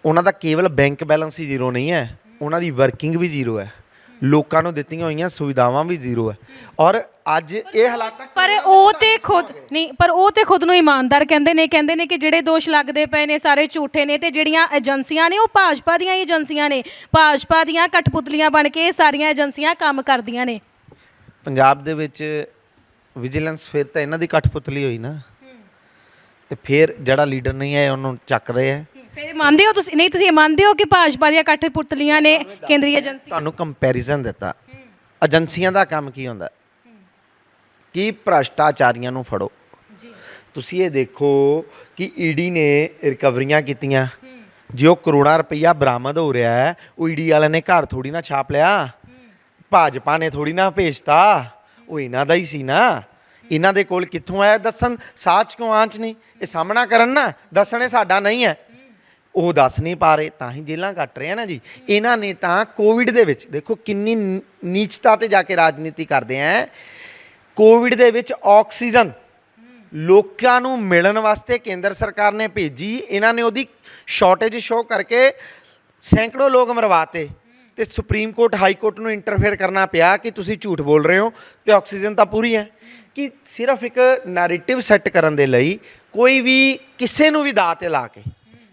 ਉਹਨਾਂ ਦਾ ਕੇਵਲ ਬੈਂਕ ਬੈਲੈਂਸ ਹੀ ਜ਼ੀਰੋ ਨਹੀਂ ਹੈ, ਉਹਨਾਂ ਦੀ ਵਰਕਿੰਗ ਵੀ ਜ਼ੀਰੋ ਹੈ। ਲੋਕਾਂ ਨੂੰ ਦਿੱਤੀਆਂ ਹੋਈਆਂ ਸੁਵਿਧਾਵਾਂ ਵੀ ਜ਼ੀਰੋ ਹੈ। ਔਰ ਅੱਜ ਇਹ ਹਾਲਾਤ ਪਰ ਉਹ ਤੇ ਖੁਦ ਨਹੀਂ ਪਰ ਉਹ ਤੇ ਖੁਦ ਨੂੰ ਇਮਾਨਦਾਰ ਕਹਿੰਦੇ ਨੇ ਕਹਿੰਦੇ ਨੇ ਕਿ ਜਿਹੜੇ ਦੋਸ਼ ਲੱਗਦੇ ਪਏ ਨੇ ਸਾਰੇ ਝੂਠੇ ਨੇ ਤੇ ਜਿਹੜੀਆਂ ਏਜੰਸੀਆਂ ਨੇ ਉਹ ਭਾਜਪਾ ਦੀਆਂ ਹੀ ਏਜੰਸੀਆਂ ਨੇ। ਭਾਜਪਾ ਦੀਆਂ ਕਠਪੁਤਲੀਆਂ ਬਣ ਕੇ ਇਹ ਸਾਰੀਆਂ ਏਜੰਸੀਆਂ ਕੰਮ ਕਰਦੀਆਂ ਨੇ। ਪੰਜਾਬ ਦੇ ਵਿੱਚ ਵਿਜੀਲੈਂਸ ਫਿਰ ਤਾਂ ਇਹਨਾਂ ਦੀ ਕਠਪੁਤਲੀ ਹੋਈ ਨਾ। ਤੇ ਫਿਰ ਜਿਹੜਾ ਲੀਡਰ ਨਹੀਂ ਹੈ ਉਹਨੂੰ ਚੱਕ ਰਹੇ ਹੈ ਫਿਰ ਮੰਨਦੇ ਹੋ ਤੁਸੀਂ? ਨਹੀਂ ਤੁਸੀਂ ਇਹ ਮੰਨਦੇ ਹੋ ਕਿ ਭਾਜਪਾ ਦੀਆਂ ਕਠਪੁਤਲੀਆਂ ਨੇ ਕੇਂਦਰੀ ਏਜੰਸੀ ਤੁਹਾਨੂੰ ਕੰਪੈਰੀਜ਼ਨ ਦਿੱਤਾ। ਏਜੰਸੀਆਂ ਦਾ ਕੰਮ ਕੀ ਹੁੰਦਾ? ਕਿ ਭ੍ਰਸ਼ਟਾਚਾਰੀਆਂ ਨੂੰ ਫੜੋ? ਤੁਸੀਂ ਇਹ ਦੇਖੋ ਕਿ ਈਡੀ ਨੇ ਰਿਕਵਰੀਆਂ ਕੀਤੀਆਂ। ਜੇ ਕਰੋੜਾਂ ਰੁਪਈਆ ਬਰਾਮਦ ਹੋ ਰਿਹਾ ਹੈ ਉਹ ਈਡੀ ਵਾਲਿਆਂ ਨੇ ਘਰ ਥੋੜੀ ਨਾ ਛਾਪ ਲਿਆ। ਭਾਜਪਾ ਨੇ ਥੋੜੀ ਨਾ ਭੇਜਤਾ। ਉਹ ਇਹਨਾਂ ਦਾ ਹੀ ਸੀ ਨਾ। ਇਹਨਾਂ ਦੇ ਕੋਲ ਕਿੱਥੋਂ ਆਇਆ? ਦੱਸਣ। ਸਾਚ ਕਿਉਂ ਆਂਚ ਨਹੀਂ? ਇਹ ਸਾਹਮਣਾ ਕਰਨ ਨਾ। ਦੱਸਣੇ ਸਾਡਾ ਨਹੀਂ ਹੈ। ਉਹ ਦੱਸ ਨਹੀਂ ਪਾ ਰਹੇ, ਤਾਂ ਹੀ ਜੇਲਾਂ ਕੱਟ ਰਹੇ ਆ ਨਾ ਜੀ। ਇਹਨਾਂ ਨੇ ਤਾਂ ਕੋਵਿਡ ਦੇ ਵਿੱਚ, ਦੇਖੋ ਕਿੰਨੀ ਨੀਚਤਾ ਤੇ ਜਾ ਕੇ ਰਾਜਨੀਤੀ ਕਰਦੇ ਆ। ਕੋਵਿਡ ਦੇ ਵਿੱਚ ਆਕਸੀਜਨ ਲੋਕਾਂ ਨੂੰ ਮਿਲਣ ਵਾਸਤੇ ਕੇਂਦਰ ਸਰਕਾਰ ਨੇ ਭੇਜੀ। ਇਹਨਾਂ ਨੇ ਉਹਦੀ ਸ਼ਾਰਟੇਜ ਸ਼ੋ ਕਰਕੇ ਸੈਂਕੜੋ ਲੋਕ ਮਰਵਾਤੇ। ਤੇ ਸੁਪਰੀਮ ਕੋਰਟ ਹਾਈ ਕੋਰਟ ਨੂੰ ਇੰਟਰਫੇਅਰ ਕਰਨਾ ਪਿਆ ਕਿ ਤੁਸੀਂ ਝੂਠ ਬੋਲ ਰਹੇ ਹੋ ਤੇ ਆਕਸੀਜਨ ਤਾਂ ਪੂਰੀ ਹੈ। ਕਿ ਸਿਰਫ ਇੱਕ ਨੈਰੇਟਿਵ ਸੈੱਟ ਕਰਨ ਦੇ ਲਈ ਕੋਈ ਵੀ ਕਿਸੇ ਨੂੰ ਵੀ ਦਾਅ ਤੇ ਲਾ ਕੇ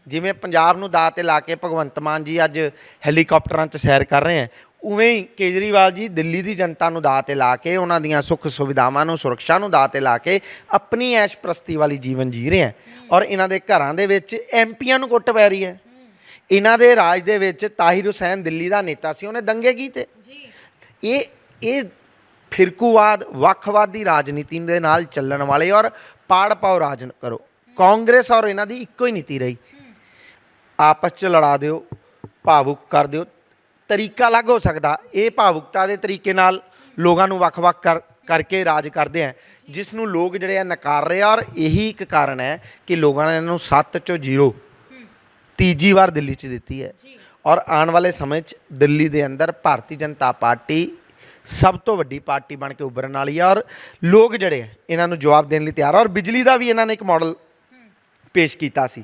ਜਿਵੇਂ ਪੰਜਾਬ ਨੂੰ ਦਾਅ ਤੇ ਲਾ ਕੇ ਭਗਵੰਤ ਮਾਨ ਜੀ ਅੱਜ ਹੈਲੀਕਾਪਟਰਾਂ 'ਚ ਸੈਰ ਕਰ ਰਹੇ ਹੈ ਉਵੇਂ ਹੀ ਕੇਜਰੀਵਾਲ ਜੀ ਦਿੱਲੀ ਦੀ ਜਨਤਾ ਨੂੰ ਦਾਅ ਤੇ ਲਾ ਕੇ ਉਹਨਾਂ ਦੀਆਂ ਸੁੱਖ ਸੁਵਿਧਾਵਾਂ ਨੂੰ ਸੁਰੱਖਿਆ ਨੂੰ ਦਾਅ ਤੇ ਲਾ ਕੇ ਆਪਣੀ ਐਸ਼ ਪ੍ਰਸਤੀ ਵਾਲੀ ਜੀਵਨ ਜੀ ਰਹੇ ਹੈ। ਔਰ ਇਹਨਾਂ ਦੇ ਘਰਾਂ ਦੇ ਵਿੱਚ ਐਮਪੀਆਂ ਨੂੰ ਕੁੱਟ ਪੈ ਰਹੀ ਹੈ। ਇਹਨਾਂ ਦੇ ਰਾਜ ਦੇ ਵਿੱਚ ਤਾਹਿਰ ਹੁਸੈਨ ਦਿੱਲੀ ਦਾ ਨੇਤਾ ਸੀ ਉਹਨੇ ਦੰਗੇ ਕੀਤੇ। ਇਹ ਇਹ ਫਿਰਕੂਵਾਦ ਵੱਖਵਾਦੀ ਰਾਜਨੀਤੀ ਦੇ ਨਾਲ ਚੱਲਣ ਵਾਲੇ ਔਰ ਪਾੜ ਪਾਓ ਰਾਜ ਕਰੋ। ਕਾਂਗਰਸ ਔਰ ਇਹਨਾਂ ਦੀ ਇੱਕੋ ਹੀ ਨੀਤੀ ਰਹੀ। ਆਪਸ ਚ ਲੜਾ ਦਿਓ ਭਾਵੁਕ ਕਰ ਦਿਓ। ਤਰੀਕਾ ਅਲੱਗ ਹੋ ਸਕਦਾ। ਇਹ ਭਾਵੁਕਤਾ ਦੇ ਤਰੀਕੇ ਨਾਲ ਲੋਕਾਂ ਨੂੰ ਵੱਖ-ਵੱਖ ਕਰ ਕਰਕੇ ਰਾਜ ਕਰਦੇ ਆ। ਜਿਸ ਨੂੰ ਲੋਕ ਜਿਹੜੇ ਆ ਨਕਾਰ ਰਹੇ ਆ ਔਰ ਇਹੀ ਇੱਕ ਕਾਰਨ ਹੈ ਕਿ ਲੋਕਾਂ ਨੇ ਇਹਨੂੰ 7 ਚੋਂ 0 ਤੀਜੀ ਵਾਰ ਦਿੱਲੀ 'ਚ ਦਿੱਤੀ ਹੈ। ਔਰ ਆਉਣ ਵਾਲੇ ਸਮੇਂ 'ਚ ਦਿੱਲੀ ਦੇ ਅੰਦਰ ਭਾਰਤੀ ਜਨਤਾ ਪਾਰਟੀ ਸਭ ਤੋਂ ਵੱਡੀ ਪਾਰਟੀ ਬਣ ਕੇ ਉੱਭਰਨ ਵਾਲੀ ਹੈ। ਔਰ ਲੋਕ ਜਿਹੜੇ ਆ ਇਹਨਾਂ ਨੂੰ ਜਵਾਬ ਦੇਣ ਲਈ ਤਿਆਰ ਆ। ਔਰ ਬਿਜਲੀ ਦਾ ਵੀ ਇਹਨਾਂ ਨੇ ਇੱਕ ਮਾਡਲ ਪੇਸ਼ ਕੀਤਾ ਸੀ।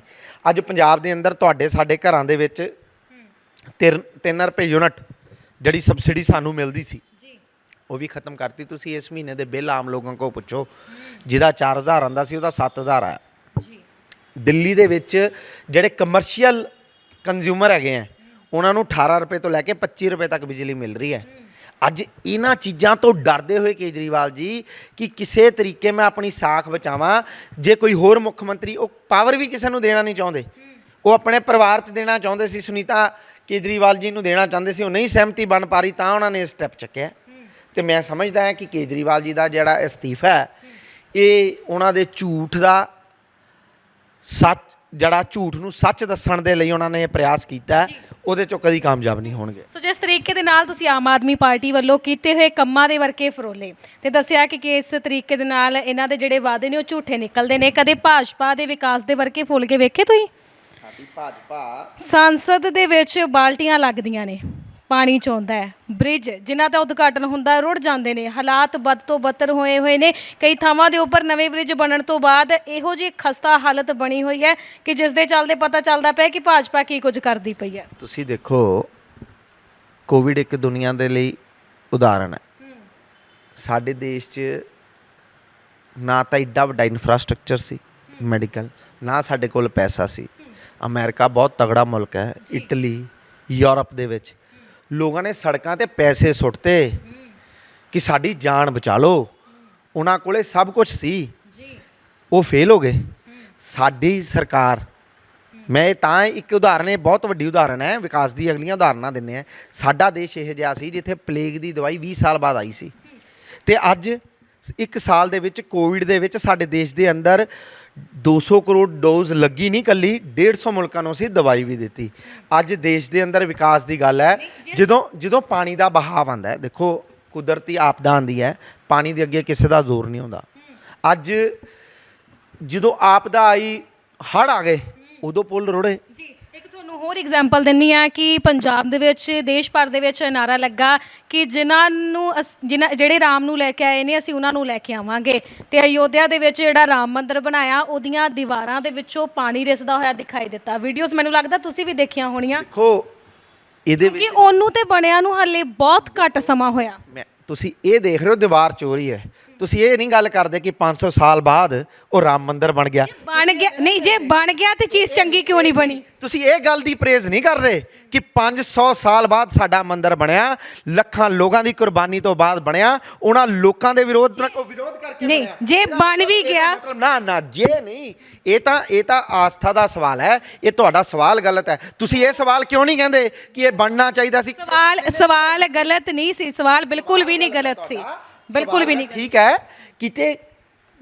ਅੱਜ ਪੰਜਾਬ ਦੇ ਅੰਦਰ ਤੁਹਾਡੇ ਸਾਡੇ ਘਰਾਂ ਦੇ ਵਿੱਚ 3 ਰੁਪਏ ਯੂਨਿਟ ਜਿਹੜੀ ਸਬਸਿਡੀ ਸਾਨੂੰ ਮਿਲਦੀ ਸੀ ਉਹ ਵੀ ਖਤਮ ਕਰਤੀ। ਤੁਸੀਂ ਇਸ ਮਹੀਨੇ ਦੇ ਬਿੱਲ ਆਮ ਲੋਕਾਂ ਕੋਲ ਪੁੱਛੋ ਜਿਹਦਾ 4000 ਆਂਦਾ ਸੀ ਉਹਦਾ 7000 ਆਇਆ। ਜੀ। ਦਿੱਲੀ ਦੇ ਵਿੱਚ ਜਿਹੜੇ ਕਮਰਸ਼ੀਅਲ ਕੰਜ਼ਿਊਮਰ ਹੈਗੇ ਆ ਉਹਨਾਂ ਨੂੰ 18 ਰੁਪਏ ਤੋਂ ਲੈ ਕੇ 25 ਰੁਪਏ ਤੱਕ ਬਿਜਲੀ ਮਿਲ ਰਹੀ ਹੈ। ਅੱਜ ਇਹਨਾਂ ਚੀਜ਼ਾਂ ਤੋਂ ਡਰਦੇ ਹੋਏ ਕੇਜਰੀਵਾਲ ਜੀ ਕਿ ਕਿਸੇ ਤਰੀਕੇ ਮੈਂ ਆਪਣੀ ਸਾਖ ਬਚਾਵਾਂ, ਜੇ ਕੋਈ ਹੋਰ ਮੁੱਖ ਮੰਤਰੀ, ਉਹ ਪਾਵਰ ਵੀ ਕਿਸੇ ਨੂੰ ਦੇਣਾ ਨਹੀਂ ਚਾਹੁੰਦੇ। ਉਹ ਆਪਣੇ ਪਰਿਵਾਰ 'ਚ ਦੇਣਾ ਚਾਹੁੰਦੇ ਸੀ, ਸੁਨੀਤਾ ਕੇਜਰੀਵਾਲ ਜੀ ਨੂੰ ਦੇਣਾ ਚਾਹੁੰਦੇ ਸੀ, ਉਹ ਨਹੀਂ ਸਹਿਮਤੀ ਬਣ ਪਾ ਰਹੀ, ਤਾਂ ਉਹਨਾਂ ਨੇ ਇਹ ਸਟੈਪ ਚੱਕਿਆ। ਤੇ ਮੈਂ ਸਮਝਦਾ ਹਾਂ ਕਿ ਕੇਜਰੀਵਾਲ ਜੀ ਦਾ ਜਿਹੜਾ ਅਸਤੀਫਾ ਹੈ, ਇਹ ਉਹਨਾਂ ਦੇ ਝੂਠ ਦਾ ਸੱਚ, ਜਿਹੜਾ ਝੂਠ ਨੂੰ ਸੱਚ ਦੱਸਣ ਦੇ ਲਈ ਉਹਨਾਂ ਨੇ ਇਹ ਪ੍ਰਯਾਸ ਕੀਤਾ ਉਹਦੇ ਚੋਂ ਕਦੀ ਕਾਮਯਾਬ ਨਹੀਂ ਹੋਣਗੇ। ਸੋ ਜਿਸ ਤਰੀਕੇ ਦੇ ਨਾਲ ਤੁਸੀਂ ਆਮ ਆਦਮੀ ਪਾਰਟੀ ਵੱਲੋਂ ਕੀਤੇ ਹੋਏ ਕੰਮਾਂ ਦੇ ਵਰਕੇ ਫਰੋਲੇ ਤੇ ਦੱਸਿਆ ਕਿ ਕਿਸ ਤਰੀਕੇ ਦੇ ਨਾਲ ਇਹਨਾਂ ਦੇ ਜਿਹੜੇ ਵਾਅਦੇ ਨੇ ਉਹ ਝੂਠੇ ਨਿਕਲਦੇ ਨੇ ਕਦੇ ਭਾਜਪਾ ਦੇ ਵਿਕਾਸ ਦੇ ਵਰਕੇ ਫੁੱਲ ਕੇ ਵੇਖੇ ਤੁਸੀਂ? ਸਾਡੀ ਭਾਜਪਾ ਸੰਸਦ ਦੇ ਵਿੱਚ ਬਾਲਟੀਆਂ ਲੱਗਦੀਆਂ ਨੇ। ਪਾਣੀ ਚ ਆਉਂਦਾ ਹੈ। ਬ੍ਰਿਜ ਜਿਨ੍ਹਾਂ ਦਾ ਉਦਘਾਟਨ ਹੁੰਦਾ ਰੁੜ ਜਾਂਦੇ ਨੇ। ਹਾਲਾਤ ਬਦ ਤੋਂ ਬੱਤਰ ਹੋਏ ਹੋਏ ਨੇ। ਕਈ ਥਾਵਾਂ ਦੇ ਉੱਪਰ ਨਵੇਂ ਬ੍ਰਿਜ ਬਣਨ ਤੋਂ ਬਾਅਦ ਇਹੋ ਜਿਹੀ ਖਸਤਾ ਹਾਲਤ ਬਣੀ ਹੋਈ ਹੈ ਕਿ ਜਿਸ ਦੇ ਚੱਲਦੇ ਪਤਾ ਚੱਲਦਾ ਪਿਆ ਕਿ ਭਾਜਪਾ ਕੀ ਕੁਝ ਕਰਦੀ ਪਈ ਹੈ। ਤੁਸੀਂ ਦੇਖੋ ਕੋਵਿਡ ਇੱਕ ਦੁਨੀਆ ਦੇ ਲਈ ਉਦਾਹਰਣ ਹੈ। ਸਾਡੇ ਦੇਸ਼ 'ਚ ਨਾ ਤਾਂ ਏਡਾ ਵੱਡਾ ਇਨਫਰਾਸਟ੍ਰਕਚਰ ਸੀ ਮੈਡੀਕਲ ਨਾ ਸਾਡੇ ਕੋਲ ਪੈਸਾ ਸੀ। ਅਮਰੀਕਾ ਬਹੁਤ ਤਗੜਾ ਮੁਲਕ ਹੈ ਇਟਲੀ ਯੂਰਪ ਦੇ ਵਿੱਚ। ਲੋਕਾਂ ਨੇ ਸੜਕਾਂ ਤੇ ਪੈਸੇ ਸੁੱਟਤੇ ਕਿ ਸਾਡੀ ਜਾਨ ਬਚਾ ਲਓ। ਉਹਨਾਂ ਕੋਲੇ ਸਭ ਕੁਝ ਸੀ। ਜੀ। ਉਹ ਫੇਲ ਹੋ ਗਏ। ਸਾਡੀ ਸਰਕਾਰ ਮੈਂ ਇਹ ਤਾਂ ਇੱਕ ਉਦਾਹਰਣ ਹੈ ਬਹੁਤ ਵੱਡੀ ਉਦਾਹਰਣ ਹੈ ਵਿਕਾਸ ਦੀ ਅਗਲੀਆਂ ਉਦਾਹਰਨਾਂ ਦਿੰਨੇ ਆ ਸਾਡਾ ਦੇਸ਼ ਇਹ ਜਿਹਾ ਸੀ ਜਿੱਥੇ ਪਲੇਗ ਦੀ ਦਵਾਈ 20 ਸਾਲ ਬਾਅਦ ਆਈ ਸੀ। ਤੇ ਅੱਜ ਇੱਕ ਸਾਲ ਦੇ ਵਿੱਚ ਕੋਵਿਡ ਦੇ ਵਿੱਚ ਸਾਡੇ ਦੇਸ਼ ਦੇ ਅੰਦਰ 200 ਕਰੋੜ ਡੋਜ਼ ਲੱਗੀ ਨਹੀਂ ਕੱਲੀ 150 ਮੁਲਕਾਂ ਨੂੰ ਅਸੀਂ ਦਵਾਈ ਵੀ ਦਿੱਤੀ। ਅੱਜ ਦੇਸ਼ ਦੇ ਅੰਦਰ ਵਿਕਾਸ ਦੀ ਗੱਲ ਹੈ। ਜਦੋਂ ਜਦੋਂ ਪਾਣੀ ਦਾ ਬਹਾਵ ਆਉਂਦਾ ਹੈ ਦੇਖੋ ਕੁਦਰਤੀ ਆਪਦਾ ਆਉਂਦੀ ਹੈ ਪਾਣੀ ਦੇ ਅੱਗੇ ਕਿਸੇ ਦਾ ਜ਼ੋਰ ਨਹੀਂ ਹੁੰਦਾ। ਅੱਜ ਜਦੋਂ ਆਪਦਾ ਆਈ ਹੜ ਆ ਗਏ ਉਦੋਂ ਪੁੱਲ ਰੁੜੇ ਹੋਰ ਐਗਜ਼ਾਮਪਲ ਦਿੰਨੀ ਆ ਕਿ ਪੰਜਾਬ ਦੇ ਵਿੱਚ ਦੇਸ਼ ਭਰ ਦੇ ਵਿੱਚ ਨਾਰਾ ਲੱਗਾ ਕਿ ਜਿਨ੍ਹਾਂ ਨੂੰ ਅਸ- ਜਿਨ੍ਹਾਂ ਜਿਹੜੇ ਰਾਮ ਨੂੰ ਲੈ ਕੇ ਆਏ ਨੇ ਅਸੀਂ ਉਹਨਾਂ ਨੂੰ ਲੈ ਕੇ ਆਵਾਂਗੇ। ਤੇ ਅਯੋਧਿਆ ਦੇ ਵਿੱਚ ਜਿਹੜਾ ਰਾਮ ਮੰਦਿਰ ਬਣਾਇਆ ਉਹਦੀਆਂ ਦੀਵਾਰਾਂ ਦੇ ਵਿੱਚੋਂ ਪਾਣੀ ਰਿਸਦਾ ਹੋਇਆ ਦਿਖਾਈ ਦਿੱਤਾ। ਵੀਡੀਓਜ਼ ਮੈਨੂੰ ਲੱਗਦਾ ਤੁਸੀਂ ਵੀ ਦੇਖੀਆਂ ਹੋਣੀਆਂ। ਦੇਖੋ ਇਹਦੇ ਵਿੱਚ ਕਿ ਉਹਨੂੰ ਤੇ ਬਣਿਆ ਨੂੰ ਹਾਲੇ ਬਹੁਤ ਘੱਟ ਸਮਾਂ ਹੋਇਆ। ਮੈਂ ਤੁਸੀਂ ਇਹ ਦੇਖ ਰਹੇ ਹੋ ਦੀਵਾਰ ਚੋਰੀ ਹੈ। ਤੁਸੀਂ ਇਹ ਨਹੀਂ ਗੱਲ ਕਰਦੇ ਕਿ 500 ਸਾਲ ਬਾਅਦ ਉਹ ਰਾਮ ਮੰਦਿਰ ਬਣ ਗਿਆ। ਬਣ ਗਿਆ ਨਹੀਂ ਜੇ ਬਣ ਗਿਆ ਤੇ ਚੀਜ਼ ਚੰਗੀ ਕਿਉਂ ਨਹੀਂ ਬਣੀ? ਤੁਸੀਂ ਇਹ ਗੱਲ ਦੀ ਪ੍ਰੇਜ਼ ਨਹੀਂ ਕਰ ਰਹੇ ਕਿ 500 ਸਾਲ ਬਾਅਦ ਸਾਡਾ ਮੰਦਿਰ ਬਣਿਆ ਲੱਖਾਂ ਲੋਕਾਂ ਦੀ ਕੁਰਬਾਨੀ ਤੋਂ ਬਾਅਦ ਬਣਿਆ ਉਹਨਾਂ ਲੋਕਾਂ ਦੇ ਵਿਰੋਧ ਨਾਲ ਕੋਈ ਵਿਰੋਧ ਕਰਕੇ ਨਹੀਂ ਬਣਿਆ। ਜੇ ਇਹਦਾ ਬਣ ਵੀ ਇਹਦਾ ਗਿਆ ਮਤਲਬ ਨਾ ਨਾ ਜੇ ਨਹੀਂ ਇਹ ਤਾਂ ਇਹ ਤਾਂ ਆਸਥਾ ਦਾ ਸਵਾਲ ਹੈ ਇਹ ਤੁਹਾਡਾ ਸਵਾਲ ਗਲਤ ਹੈ। ਤੁਸੀਂ ਇਹ ਸਵਾਲ ਕਿਉਂ ਨਹੀਂ ਕਹਿੰਦੇ ਕਿ ਇਹ ਬਣਨਾ ਚਾਹੀਦਾ ਸੀ? ਸਵਾਲ ਸਵਾਲ ਗਲਤ ਨਹੀਂ ਸੀ ਸਵਾਲ ਬਿਲਕੁਲ ਵੀ ਨਹੀਂ ਗਲਤ ਸੀ। ਬਿਲਕੁਲ ਵੀ ਨਹੀਂ ਠੀਕ ਹੈ ਕਿਤੇ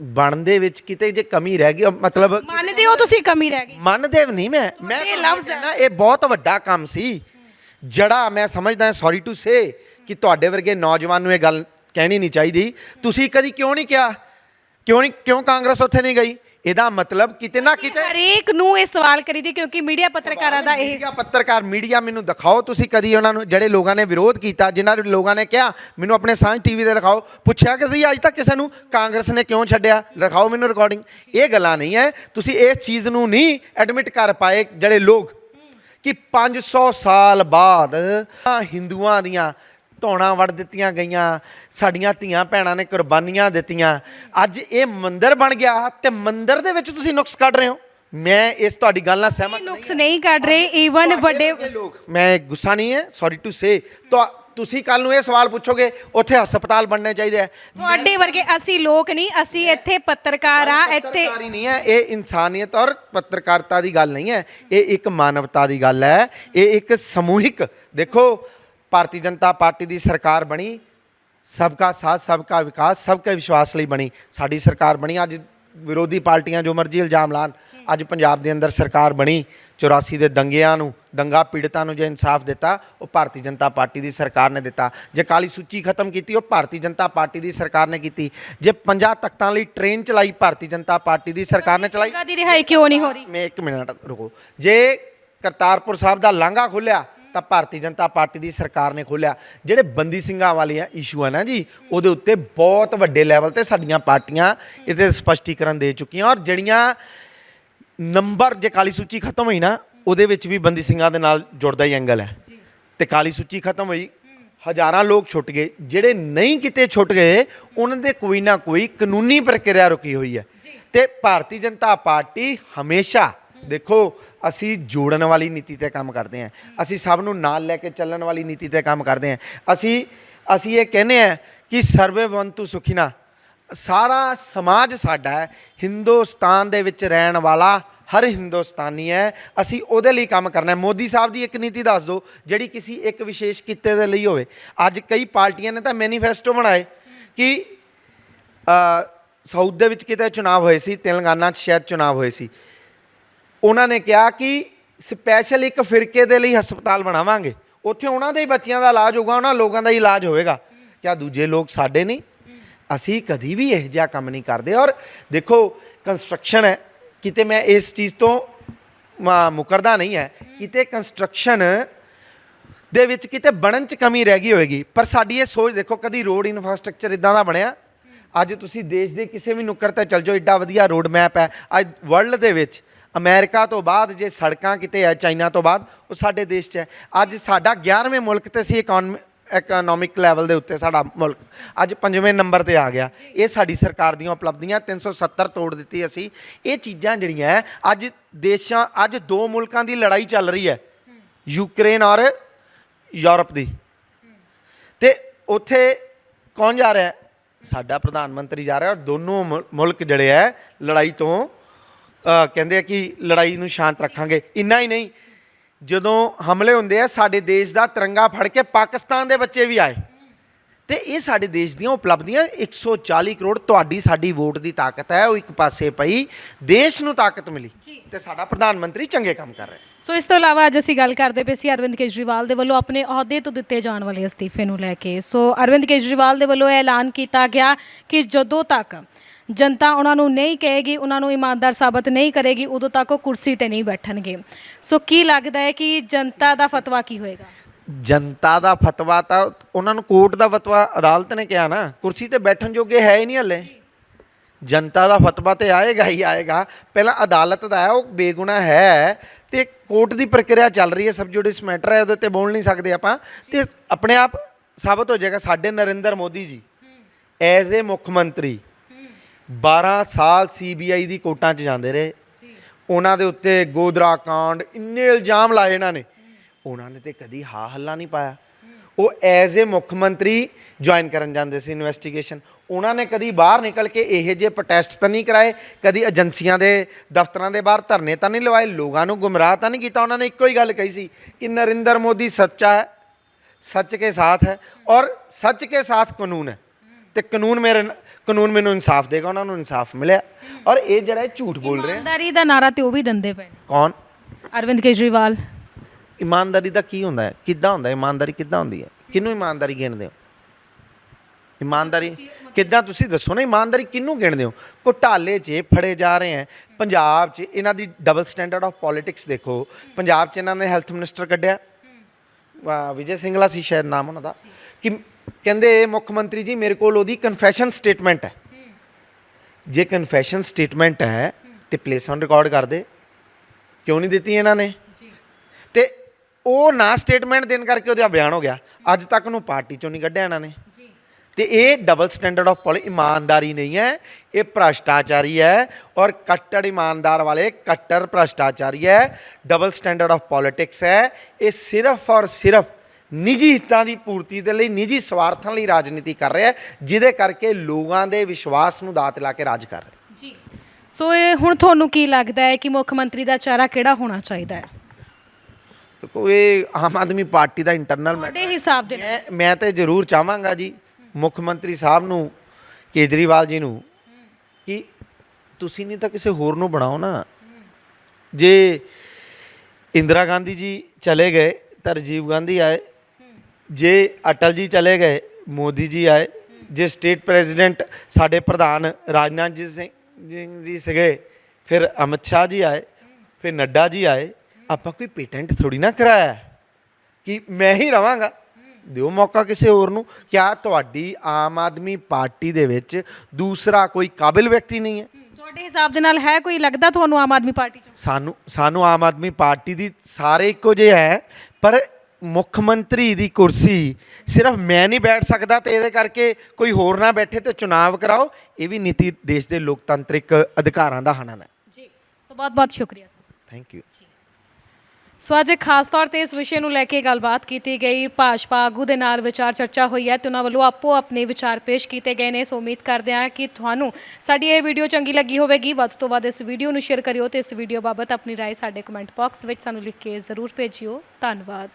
ਬਣਨ ਦੇ ਵਿੱਚ ਕਿਤੇ ਜੇ ਕਮੀ ਰਹਿ ਗਈ ਮਤਲਬ ਮੰਨਦੇ ਹੋ ਤੁਸੀਂ ਕਮੀ ਰਹਿ ਗਈ? ਮੰਨਦੇ ਵੀ ਨਹੀਂ ਮੈਂ ਮੈਂ ਇਹ ਤੁਹਾਨੂੰ ਲਫ਼ਜ਼ ਹੈ। ਕਹਿੰਦਾ, ਇਹ ਬਹੁਤ ਵੱਡਾ ਕੰਮ ਸੀ। ਜੜਾ ਮੈਂ ਸਮਝਦਾ ਸੌਰੀ ਟੂ ਸੇ ਕਿ ਤੁਹਾਡੇ ਵਰਗੇ ਨੌਜਵਾਨ ਨੂੰ ਇਹ ਗੱਲ ਕਹਿਣੀ ਨਹੀਂ ਚਾਹੀਦੀ। ਤੁਸੀਂ ਕਦੀ ਕਿਉਂ ਨਹੀਂ ਕਿਹਾ? ਕਿਉਂ ਨਹੀਂ ਕਿਉਂ ਕਾਂਗਰਸ ਉੱਥੇ ਨਹੀਂ ਗਈ? ਇਹਦਾ ਮਤਲਬ ਕਿਤੇ ਨਾ ਕਿਤੇ ਹਰੇਕ ਨੂੰ ਇਹ ਸਵਾਲ ਕਰੀਦੀ ਕਿਉਂਕਿ ਮੀਡੀਆ ਪੱਤਰਕਾਰਾਂ ਦਾ ਇਹ ਮੀਡੀਆ ਪੱਤਰਕਾਰ ਮੀਡੀਆ ਮੈਨੂੰ ਦਿਖਾਓ ਤੁਸੀਂ ਕਦੀ ਉਹਨਾਂ ਨੂੰ ਜਿਹੜੇ ਲੋਕਾਂ ਨੇ ਵਿਰੋਧ ਕੀਤਾ ਜਿਨ੍ਹਾਂ ਦੇ ਲੋਕਾਂ ਨੇ ਕਿਹਾ ਮੈਨੂੰ ਆਪਣੇ ਸਾਂਝ ਟੀਵੀ ਤੇ ਦਿਖਾਓ। ਪੁੱਛਿਆ ਕਿ ਸੀ ਅੱਜ ਤੱਕ ਕਿਸੇ ਨੂੰ ਕਾਂਗਰਸ ਨੇ ਕਿਉਂ ਛੱਡਿਆ? ਦਿਖਾਓ ਮੈਨੂੰ ਰਿਕਾਰਡਿੰਗ ਇਹ ਗੱਲਾਂ ਨਹੀਂ ਹੈ ਤੁਸੀਂ ਇਸ ਚੀਜ਼ ਨੂੰ ਨਹੀਂ ਐਡਮਿਟ ਕਰ ਪਾਏ ਜਿਹੜੇ ਲੋਕ ਕਿ 500 ਸਾਲ ਬਾਅਦ ਹਿੰਦੂਆਂ ਦੀਆਂ ਧੌਣਾ ਵੜ ਦਿੱਤੀਆਂ ਗਈਆਂ ਸਾਡੀਆਂ ਧੀਆਂ ਭੈਣਾਂ ਨੇ ਕੁਰਬਾਨੀਆਂ ਦਿੱਤੀਆਂ। ਅੱਜ ਇਹ ਮੰਦਿਰ ਬਣ ਗਿਆ ਤੇ ਮੰਦਿਰ ਦੇ ਵਿੱਚ ਤੁਸੀਂ ਨੁਕਸ ਕੱਢ ਰਹੇ ਹੋ। ਮੈਂ ਇਸ ਤੁਹਾਡੀ ਗੱਲ ਨਾਲ ਸਹਿਮਤ ਨਹੀਂ ਨੁਕਸ ਨਹੀਂ ਕੱਢ ਰਹੇ ਈਵਨ ਵੱਡੇ ਲੋਕ ਮੈਂ ਗੁੱਸਾ ਨਹੀਂ ਹੈ ਸੌਰੀ ਟੂ ਸੇ ਤਾਂ ਤੁਸੀਂ ਕੱਲ ਨੂੰ ਇਹ ਸਵਾਲ ਪੁੱਛੋਗੇ ਉੱਥੇ ਹਸਪਤਾਲ ਬਣਨੇ ਚਾਹੀਦੇ ਆ। ਤੁਹਾਡੇ ਵਰਗੇ ਅਸੀਂ ਲੋਕ ਨਹੀਂ ਅਸੀਂ ਇੱਥੇ ਪੱਤਰਕਾਰ ਆ ਇੱਥੇ ਪੱਤਰਕਾਰੀ ਨਹੀਂ ਹੈ ਇਹ ਇਨਸਾਨੀਅਤ ਔਰ ਪੱਤਰਕਾਰਤਾ ਦੀ ਗੱਲ ਨਹੀਂ ਹੈ। ਇਹ ਇੱਕ ਮਾਨਵਤਾ ਦੀ ਗੱਲ ਹੈ ਇਹ ਇੱਕ ਸਮੂਹਿਕ ਦੇਖੋ ਭਾਰਤੀ ਜਨਤਾ ਪਾਰਟੀ ਦੀ ਸਰਕਾਰ ਬਣੀ ਸਬਕਾ ਸਾਥ ਸਬਕਾ ਵਿਕਾਸ ਸਬਕਾ ਵਿਸ਼ਵਾਸ ਲਈ ਬਣੀ ਸਾਡੀ ਸਰਕਾਰ ਬਣੀ। ਅੱਜ ਵਿਰੋਧੀ ਪਾਰਟੀਆਂ ਜੋ ਮਰਜ਼ੀ ਇਲਜ਼ਾਮ ਲਾਣ ਅੱਜ ਪੰਜਾਬ ਦੇ ਅੰਦਰ ਸਰਕਾਰ ਬਣੀ 84 ਦੇ ਦੰਗਿਆਂ ਨੂੰ ਦੰਗਾ ਪੀੜਤਾਂ ਨੂੰ ਜੇ ਇਨਸਾਫ ਦਿੱਤਾ ਉਹ ਭਾਰਤੀ ਜਨਤਾ ਪਾਰਟੀ ਦੀ ਸਰਕਾਰ ਨੇ ਦਿੱਤਾ। ਜੇ ਕਾਲੀ ਸੂਚੀ ਖਤਮ ਕੀਤੀ ਉਹ ਭਾਰਤੀ ਜਨਤਾ ਪਾਰਟੀ ਦੀ ਸਰਕਾਰ ਨੇ ਕੀਤੀ। ਜੇ 50 ਤਖਤਾਂ ਲਈ ਟ੍ਰੇਨ ਚਲਾਈ ਭਾਰਤੀ ਜਨਤਾ ਪਾਰਟੀ ਦੀ ਸਰਕਾਰ ਨੇ ਚਲਾਈ। ਦੀ ਰਿਹਾਈ ਕਿਉਂ ਨਹੀਂ ਹੋ ਰਹੀ? ਮੈਂ ਇੱਕ ਮਿੰਟ ਰੁਕੋ। ਜੇ ਕਰਤਾਰਪੁਰ ਸਾਹਿਬ ਦਾ ਲਾਂਘਾ ਖੋਲਿਆ ਤਾਂ ਭਾਰਤੀ ਜਨਤਾ ਪਾਰਟੀ ਦੀ ਸਰਕਾਰ ਨੇ ਖੋਲਿਆ ਜਿਹੜੇ ਬੰਦੀ ਸਿੰਘਾਂ ਵਾਲੀਆਂ ਇਸ਼ੂ ਆ ਨਾ ਜੀ ਉਹਦੇ ਉੱਤੇ ਬਹੁਤ ਵੱਡੇ ਲੈਵਲ ਤੇ ਸਾਡੀਆਂ ਪਾਰਟੀਆਂ ਇਹਦੇ ਸਪਸ਼ਟੀਕਰਨ ਦੇ ਚੁੱਕੀਆਂ ਔਰ ਜਿਹੜੀਆਂ ਨੰਬਰ ਜੇ ਕਾਲੀ ਸੂਚੀ ਖਤਮ ਹੋਈ ਨਾ ਉਹਦੇ ਵਿੱਚ ਵੀ ਬੰਦੀ ਸਿੰਘਾਂ ਦੇ ਨਾਲ ਜੁੜਦਾ ਹੀ ਐਂਗਲ ਹੈ। ਤੇ ਕਾਲੀ ਸੂਚੀ ਖਤਮ ਹੋਈ ਹਜ਼ਾਰਾਂ ਲੋਕ ਛੁੱਟ ਗਏ ਜਿਹੜੇ ਨਹੀਂ ਕਿਤੇ ਛੁੱਟ ਗਏ ਉਹਨਾਂ ਦੇ ਕੋਈ ਨਾ ਕੋਈ ਕਾਨੂੰਨੀ ਪ੍ਰਕਿਰਿਆ ਰੁਕੀ ਹੋਈ ਹੈ। ਤੇ ਭਾਰਤੀ ਜਨਤਾ ਪਾਰਟੀ ਹਮੇਸ਼ਾ ਦੇਖੋ, ਅਸੀਂ ਜੋੜਨ ਵਾਲੀ ਨੀਤੀ ਤੇ ਕੰਮ ਕਰਦੇ ਹਾਂ। ਅਸੀਂ ਸਭ ਨੂੰ ਨਾਲ ਲੈ ਕੇ ਚੱਲਣ ਵਾਲੀ ਨੀਤੀ ਤੇ ਕੰਮ ਕਰਦੇ ਹਾਂ। ਅਸੀਂ ਅਸੀਂ ਇਹ ਕਹਿੰਦੇ ਹਾਂ ਕਿ ਸਰਵੇ ਬੰਤੂ ਸੁਖੀਨਾ ਸਾਰਾ ਸਮਾਜ ਸਾਡਾ ਹੈ, ਹਿੰਦੁਸਤਾਨ ਦੇ ਵਿੱਚ ਰਹਿਣ ਵਾਲਾ ਹਰ ਹਿੰਦੁਸਤਾਨੀ ਹੈ। ਅਸੀਂ ਉਹਦੇ ਲਈ ਕੰਮ ਕਰਨਾ ਹੈ। ਮੋਦੀ ਸਾਹਿਬ ਦੀ ਇੱਕ ਨੀਤੀ ਦੱਸ ਦਿਓ, ਜਿਹੜੀ ਕਿਸੇ ਇੱਕ ਵਿਸ਼ੇਸ਼ ਕਿੱਤੇ ਦੇ ਲਈ ਹੋਵੇ। ਅੱਜ ਕਈ ਪਾਰਟੀਆਂ ਨੇ ਤਾਂ ਮੈਨੀਫੈਸਟੋ ਬਣਾਏ ਕਿ ਸਾਊਥ ਦੇ ਵਿੱਚ ਕਿਤੇ ਚੁਣਾਵ ਹੋਏ ਸੀ, ਤੇਲੰਗਾਨਾ 'ਚ ਸ਼ਾਇਦ ਚੁਣਾਵ ਹੋਏ ਸੀ। ਉਹਨਾਂ ਨੇ ਕਿਹਾ ਕਿ ਸਪੈਸ਼ਲ ਇੱਕ ਫਿਰਕੇ ਦੇ ਲਈ ਹਸਪਤਾਲ ਬਣਾਵਾਂਗੇ। ਉੱਥੇ ਉਹਨਾਂ ਦੇ ਹੀ ਬੱਚਿਆਂ ਦਾ ਇਲਾਜ ਹੋਊਗਾ, ਉਹਨਾਂ ਲੋਕਾਂ ਦਾ ਹੀ ਇਲਾਜ ਹੋਵੇਗਾ। ਕਿਆ ਦੂਜੇ ਲੋਕ ਸਾਡੇ ਨਹੀਂ? ਅਸੀਂ ਕਦੀ ਵੀ ਇਹ ਜਿਹਾ ਕੰਮ ਨਹੀਂ ਕਰਦੇ। ਔਰ ਦੇਖੋ ਕੰਸਟਰਕਸ਼ਨ ਹੈ। ਕਿਤੇ ਮੈਂ ਇਸ ਚੀਜ਼ ਤੋਂ ਮੁਕਰਦਾ ਨਹੀਂ ਹੈ। ਕਿਤੇ ਕੰਸਟਰਕਸ਼ਨ ਦੇ ਵਿੱਚ ਕਿਤੇ ਬਣਨ 'ਚ ਕਮੀ ਰਹਿ ਗਈ ਹੋਵੇਗੀ। ਪਰ ਸਾਡੀ ਇਹ ਸੋਚ ਦੇਖੋ, ਕਦੀ ਰੋਡ ਇਨਫਰਾਸਟ੍ਰਕਚਰ ਇਦਾਂ ਦਾ ਬਣਿਆ? ਅੱਜ ਤੁਸੀਂ ਦੇਸ਼ ਦੇ ਕਿਸੇ ਵੀ ਨੁੱਕਰ ਤੇ ਚੱਲ ਜਾਓ, ਏਡਾ ਵਧੀਆ ਰੋਡ ਮੈਪ ਹੈ। ਅੱਜ ਵਰਲਡ ਦੇ ਵਿੱਚ ਅਮਰੀਕਾ ਤੋਂ ਬਾਅਦ, ਜੇ ਸੜਕਾਂ ਕਿਤੇ ਹੈ, ਚਾਈਨਾ ਤੋਂ ਬਾਅਦ, ਉਹ ਸਾਡੇ ਦੇਸ਼ 'ਚ ਹੈ। ਅੱਜ ਸਾਡਾ 11ਵੇਂ ਮੁਲਕ ਤੇ ਸੀ ਇਕਨੋਮੀ ਇਕਨੋਮਿਕ ਲੈਵਲ ਦੇ ਉੱਤੇ ਸਾਡਾ ਮੁਲਕ। ਅੱਜ ਪੰਜਵੇਂ ਨੰਬਰ ਤੇ ਆ ਗਿਆ। ਇਹ ਸਾਡੀ ਸਰਕਾਰ ਦੀਆਂ ਉਪਲਬਧੀਆਂ 370 ਤੋੜ ਦਿੱਤੀ ਅਸੀਂ। ਇਹ ਚੀਜ਼ਾਂ ਜਿਹੜੀਆਂ, ਅੱਜ ਦੇਸ਼ਾਂ, ਅੱਜ ਦੋ ਮੁਲਕਾਂ ਦੀ ਲੜਾਈ ਚੱਲ ਰਹੀ ਹੈ। ਯੂਕਰੇਨ ਔਰ ਯੂਰਪ ਦੀ। ਤੇ ਉੱਥੇ ਕੌਣ ਜਾ ਰਿਹਾ ਸਾਡਾ ਪ੍ਰਧਾਨ ਮੰਤਰੀ ਜਾ ਰਿਹਾ ਔਰ ਦੋਨੋਂ ਮੁਲ- ਮੁਲਕ ਜਿਹੜੇ ਹੈ, ਲੜਾਈ ਤੋਂ ਕਹਿੰਦੇ ਆ ਕਿ ਲੜਾਈ ਨੂੰ ਸ਼ਾਂਤ ਰੱਖਾਂਗੇ। ਇੰਨਾ ਹੀ ਨਹੀਂ ਜਦੋਂ ਹਮਲੇ ਹੁੰਦੇ ਆ ਸਾਡੇ ਦੇਸ਼ ਦਾ ਤਿਰੰਗਾ ਫੜ ਕੇ ਪਾਕਿਸਤਾਨ ਦੇ ਬੱਚੇ ਵੀ ਆਏ। ਤੇ ਇਹ ਸਾਡੇ ਦੇਸ਼ ਦੀਆਂ ਉਪਲਬਧੀਆਂ 140 ਕਰੋੜ ਤੁਹਾਡੀ ਸਾਡੀ ਵੋਟ ਦੀ ਤਾਕਤ ਹੈ ਉਹ ਇੱਕ ਪਾਸੇ ਪਈ ਦੇਸ਼ ਨੂੰ ਤਾਕਤ ਮਿਲੀ। ਤੇ ਸਾਡਾ ਪ੍ਰਧਾਨ ਮੰਤਰੀ ਚੰਗੇ ਕੰਮ ਕਰ ਰਿਹਾ। ਸੋ ਇਸ ਤੋਂ ਇਲਾਵਾ ਅੱਜ ਅਸੀਂ ਗੱਲ ਕਰਦੇ ਪਏ ਸੀ ਅਰਵਿੰਦ ਕੇਜਰੀਵਾਲ ਦੇ ਵੱਲੋਂ ਆਪਣੇ ਅਹੁਦੇ ਤੋਂ ਦਿੱਤੇ ਜਾਣ ਵਾਲੇ ਅਸਤੀਫੇ ਨੂੰ ਲੈ ਕੇ। ਸੋ ਅਰਵਿੰਦ ਕੇਜਰੀਵਾਲ ਦੇ ਵੱਲੋਂ ਐਲਾਨ ਕੀਤਾ ਗਿਆ ਕਿ ਜਦੋਂ ਤੱਕ ਜਨਤਾ ਉਹਨਾਂ ਨੂੰ ਨਹੀਂ ਕਹੇਗੀ, ਉਹਨਾਂ ਨੂੰ ਇਮਾਨਦਾਰ ਸਾਬਤ ਨਹੀਂ ਕਰੇਗੀ, ਉਦੋਂ ਤੱਕ ਉਹ ਕੁਰਸੀ ਤੇ ਨਹੀਂ ਬੈਠਣਗੇ। ਸੋ ਕੀ ਲੱਗਦਾ ਹੈ ਕਿ ਜਨਤਾ ਦਾ ਫਤਵਾ ਕੀ ਹੋਏਗਾ? ਜਨਤਾ ਦਾ ਫਤਵਾ ਤਾਂ ਉਹਨਾਂ ਨੂੰ ਕੋਰਟ ਦਾ ਫਤਵਾ ਅਦਾਲਤ ਨੇ ਕਿਹਾ ਨਾ, ਕੁਰਸੀ ਤੇ ਬੈਠਣ ਜੋਗੇ ਹੈ ਹੀ ਨਹੀਂ ਹਲੇ। ਜਨਤਾ ਦਾ ਫਤਵਾ ਤੇ ਆਏਗਾ ਹੀ ਆਏਗਾ। ਪਹਿਲਾਂ ਅਦਾਲਤ ਦਾ ਹੈ, ਉਹ ਬੇਗੁਨਾਹ ਹੈ ਤੇ ਕੋਰਟ ਦੀ ਪ੍ਰਕਿਰਿਆ ਚੱਲ ਰਹੀ ਹੈ ਸਬ ਜੁਡਿਸ ਮੈਟਰ ਹੈ ਉਹਦੇ ਤੇ ਬੋਲ ਨਹੀਂ ਸਕਦੇ ਆਪਾਂ। ਤੇ ਆਪਣੇ ਆਪ ਸਾਬਤ ਹੋ ਜਾਏਗਾ ਸਾਡੇ ਨਰਿੰਦਰ ਮੋਦੀ ਜੀ, ਐਜ਼ ਏ ਮੁੱਖ ਮੰਤਰੀ। 12 ਸਾਲ ਸੀਬੀਆਈ ਦੀ ਕੋਰਟਾਂ 'ਚ ਜਾਂਦੇ ਰਹੇ। ਉਹਨਾਂ ਦੇ ਉੱਤੇ ਗੋਦਰਾ ਕਾਂਡ ਇੰਨੇ ਇਲਜ਼ਾਮ ਲਾਏ ਇਹਨਾਂ ਨੇ। ਉਹਨਾਂ ਨੇ ਤੇ ਕਦੀ ਹਾ ਹੱਲਾ ਨਹੀਂ ਪਾਇਆ। ਉਹ ਐਜ਼ ਏ ਮੁੱਖ ਮੰਤਰੀ ਜੁਆਇਨ ਕਰਨ ਜਾਂਦੇ ਸੀ ਇਨਵੈਸਟੀਗੇਸ਼ਨ। ਉਹਨਾਂ ਨੇ ਕਦੀ ਬਾਹਰ ਨਿਕਲ ਕੇ ਇਹੋ ਜਿਹੇ ਪ੍ਰੋਟੈਸਟ ਤਾਂ ਨਹੀਂ ਕਰਾਏ। ਕਦੀ ਏਜੰਸੀਆਂ ਦੇ ਦਫ਼ਤਰਾਂ ਦੇ ਬਾਹਰ ਧਰਨੇ ਤਾਂ ਨਹੀਂ ਲਵਾਏ। ਲੋਕਾਂ ਨੂੰ ਗੁੰਮਰਾਹ ਤਾਂ ਨਹੀਂ ਕੀਤਾ। ਉਹਨਾਂ ਨੇ ਇੱਕੋ ਹੀ ਗੱਲ ਕਹੀ ਸੀ ਕਿ ਨਰਿੰਦਰ ਮੋਦੀ ਸੱਚਾ ਹੈ ਸੱਚ ਕੇ ਸਾਥ ਹੈ ਔਰ ਸੱਚ ਕੇ ਸਾਥ ਕਾਨੂੰਨ ਹੈ। ਤੇ ਕਾਨੂੰਨ ਮੇਰੇ ਕਾਨੂੰਨ ਮੈਨੂੰ ਇਨਸਾਫ ਦੇਗਾ ਉਹਨਾਂ ਨੂੰ ਇਨਸਾਫ ਮਿਲਿਆ। ਔਰ ਇਹ ਜਿਹੜਾ ਇਹ ਝੂਠ ਬੋਲ ਰਹੇ। ਇਮਾਨਦਾਰੀ ਦਾ ਨਾਰਾ ਤੇ ਉਹ ਵੀ ਦਿੰਦੇ ਪਏ ਨੇ। ਕੌਣ? ਅਰਵਿੰਦ ਕੇਜਰੀਵਾਲ। ਇਮਾਨਦਾਰੀ ਦਾ ਕੀ ਹੁੰਦਾ ਹੈ? ਕਿੱਦਾਂ ਹੁੰਦਾ ਹੈ? ਇਮਾਨਦਾਰੀ ਕਿੱਦਾਂ ਹੁੰਦੀ ਹੈ? ਕਿਹਨੂੰ ਇਮਾਨਦਾਰੀ ਗਿਣਦੇ ਹੋ? ਇਮਾਨਦਾਰੀ ਕਿੱਦਾਂ ਤੁਸੀਂ ਦੱਸੋ ਨਾ ਇਮਾਨਦਾਰੀ ਕਿਹਨੂੰ ਗਿਣਦੇ ਹੋ? ਘੁਟਾਲੇ 'ਚ ਫੜੇ ਜਾ ਰਹੇ ਹੈ ਪੰਜਾਬ 'ਚ ਇਹਨਾਂ ਦੀ ਡਬਲ ਸਟੈਂਡਰਡ ਆਫ ਪੋਲਿਟਿਕਸ ਦੇਖੋ। ਪੰਜਾਬ 'ਚ ਇਹਨਾਂ ਨੇ ਹੈਲਥ ਮਿਨਿਸਟਰ ਕੱਢਿਆ। ਵਾ ਵਿਜੇ ਸਿੰਗਲਾ ਸੀ ਸ਼ਾਇਦ ਨਾਮ ਉਹਨਾਂ ਦਾ। ਕਿ ਕਹਿੰਦੇ ਮੁੱਖ ਮੰਤਰੀ ਜੀ ਮੇਰੇ ਕੋਲ ਉਹਦੀ ਕਨਫੈਸ਼ਨ ਸਟੇਟਮੈਂਟ ਹੈ। ਜੇ ਕਨਫੈਸ਼ਨ ਸਟੇਟਮੈਂਟ ਹੈ ਤੇ ਪਲੇਸ ਔਨ ਰਿਕਾਰਡ ਕਰ ਦੇ। ਕਿਉਂ ਨਹੀਂ ਦਿੱਤੀ ਇਹਨਾਂ ਨੇ? ਤੇ ਉਹ ਨਾ ਸਟੇਟਮੈਂਟ ਦੇਣ ਕਰਕੇ ਉਹਦਾ ਬਿਆਨ ਹੋ ਗਿਆ। ਅੱਜ ਤੱਕ ਨੂੰ ਪਾਰਟੀ ਚੋਂ ਨਹੀਂ ਕੱਢਿਆ ਇਹਨਾਂ ਨੇ। ਤੇ ਇਹ ਡਬਲ ਸਟੈਂਡਰਡ ਆਫ ਪੋਲਿ ਇਮਾਨਦਾਰੀ ਨਹੀਂ ਹੈ। ਇਹ ਭ੍ਰਸ਼ਟਾਚਾਰੀ ਹੈ ਔਰ ਕੱਟੜ ਇਮਾਨਦਾਰ ਵਾਲੇ ਕੱਟੜ ਭ੍ਰਸ਼ਟਾਚਾਰੀ ਹੈ। ਡਬਲ ਸਟੈਂਡਰਡ ਆਫ ਪੋਲਿਟਿਕਸ ਹੈ। ਇਹ ਸਿਰਫ ਔਰ ਸਿਰਫ ਨਿੱਜੀ ਹਿੱਤਾਂ ਦੀ ਪੂਰਤੀ ਦੇ ਲਈ ਨਿੱਜੀ ਸਵਾਰਥਾਂ ਲਈ ਰਾਜਨੀਤੀ ਕਰ ਰਿਹਾ ਹੈ ਜਿਹਦੇ ਕਰਕੇ ਲੋਕਾਂ ਦੇ ਵਿਸ਼ਵਾਸ ਨੂੰ ਦਾਤ ਲਾ ਕੇ ਰਾਜ ਕਰ ਰਿਹਾ ਜੀ। ਸੋ ਇਹ ਹੁਣ ਤੁਹਾਨੂੰ ਕੀ ਲੱਗਦਾ ਹੈ ਕਿ ਮੁੱਖ ਮੰਤਰੀ ਦਾ ਚਿਹਰਾ ਕਿਹੜਾ ਹੋਣਾ ਚਾਹੀਦਾ ਹੈ? ਦੇਖੋ ਇਹ ਆਮ ਆਦਮੀ ਪਾਰਟੀ ਦਾ ਇੰਟਰਨਲ ਤੁਹਾਡੇ ਹਿਸਾਬ ਦੇ ਨਾਲ। ਮੈਂ ਮੈਂ ਤੇ ਜ਼ਰੂਰ ਚਾਹਾਂਗਾ ਜੀ ਮੁੱਖ ਮੰਤਰੀ ਸਾਹਿਬ ਨੂੰ ਕੇਜਰੀਵਾਲ ਜੀ ਨੂੰ ਕਿ ਤੁਸੀਂ ਨਹੀਂ ਤਾਂ ਕਿਸੇ ਹੋਰ ਨੂੰ ਬਣਾਓ ਨਾ। ਜੇ ਇੰਦਰਾ ਗਾਂਧੀ ਜੀ ਚਲੇ ਗਏ ਤਾਂ ਰਾਜੀਵ ਗਾਂਧੀ ਆਏ ਜੇ ਅਟਲ ਜੀ ਚਲੇ ਗਏ ਮੋਦੀ ਜੀ ਆਏ ਜੇ ਸਟੇਟ ਪ੍ਰੈਜ਼ੀਡੈਂਟ ਸਾਡੇ ਪ੍ਰਧਾਨ ਰਾਜਨਾਥ ਜੀ ਸਿੰਘ ਜੀ- ਸੀਗੇ ਫਿਰ ਅਮਿਤ ਸ਼ਾਹ ਜੀ ਆਏ ਫਿਰ ਨੱਡਾ ਜੀ ਆਏ ਆਪਾਂ ਕੋਈ ਪੇਟੈਂਟ ਥੋੜੀ ਨਾ ਕਰਾਇਆ। ਕਿ ਮੈਂ ਹੀ ਰਵਾਂਗਾ? ਦਿਓ ਮੌਕਾ ਕਿਸੇ ਹੋਰ ਨੂੰ। ਕਿਆ ਤੁਹਾਡੀ ਆਮ ਆਦਮੀ ਪਾਰਟੀ ਦੇ ਵਿੱਚ ਦੂਸਰਾ ਕੋਈ ਕਾਬਿਲ ਵਿਅਕਤੀ ਨਹੀਂ ਹੈ ਤੁਹਾਡੇ ਹਿਸਾਬ ਦੇ ਨਾਲ ਹੈ ਕੋਈ ਲੱਗਦਾ ਤੁਹਾਨੂੰ ਆਮ ਆਦਮੀ ਪਾਰਟੀ ਚੋਂ? ਸਾਨੂੰ ਸਾਨੂੰ ਆਮ ਆਦਮੀ ਪਾਰਟੀ ਦੀ ਸਾਰੇ ਇੱਕੋ ਜਿਹੇ ਹੈ ਪਰ ਮੁੱਖ ਮੰਤਰੀ ਦੀ ਕੁਰਸੀ ਸਿਰਫ ਮੈਂ ਨਹੀਂ ਬੈਠ ਸਕਦਾ ਤੇ ਇਹਦੇ ਕਰਕੇ ਕੋਈ ਹੋਰ ਨਾ ਬੈਠੇ ਤੇ ਚੁਣਾਵ ਕਰਾਓ ਇਹ ਵੀ ਨੀਤੀ ਦੇਸ਼ ਦੇ ਲੋਕਤੰਤਰਿਕ ਅਧਿਕਾਰਾਂ ਦਾ ਹਨਨ ਹੈ ਜੀ ਸੋ ਬਹੁਤ ਬਹੁਤ ਸ਼ੁਕਰੀਆ ਸਰ ਥੈਂਕ ਯੂ ਸੋ ਅੱਜ ਖਾਸ ਤੌਰ ਤੇ ਇਸ ਵਿਸ਼ੇ ਨੂੰ ਲੈ ਕੇ ਗੱਲਬਾਤ ਕੀਤੀ ਗਈ ਭਾਜਪਾ ਆਗੂ ਦੇ ਨਾਲ ਵਿਚਾਰ ਚਰਚਾ ਹੋਈ ਹੈ ਤੇ ਉਹਨਾਂ ਵੱਲੋਂ ਆਪੋ ਆਪਣੇ ਵਿਚਾਰ ਪੇਸ਼ ਕੀਤੇ ਗਏ ਨੇ ਸੋ ਉਮੀਦ ਕਰਦੇ ਹਾਂ ਕਿ ਤੁਹਾਨੂੰ ਸਾਡੀ ਇਹ ਵੀਡੀਓ ਚੰਗੀ ਲੱਗੀ ਹੋਵੇਗੀ ਵੱਧ ਤੋਂ ਵੱਧ ਇਸ ਵੀਡੀਓ ਨੂੰ ਸ਼ੇਅਰ ਕਰਿਓ ਤੇ ਇਸ ਵੀਡੀਓ ਬਾਬਤ ਆਪਣੀ رائے ਸਾਡੇ ਕਮੈਂਟ ਬਾਕਸ ਵਿੱਚ ਸਾਨੂੰ ਲਿਖ ਕੇ ਜ਼ਰੂਰ ਭੇਜਿਓ ਧੰਨਵਾਦ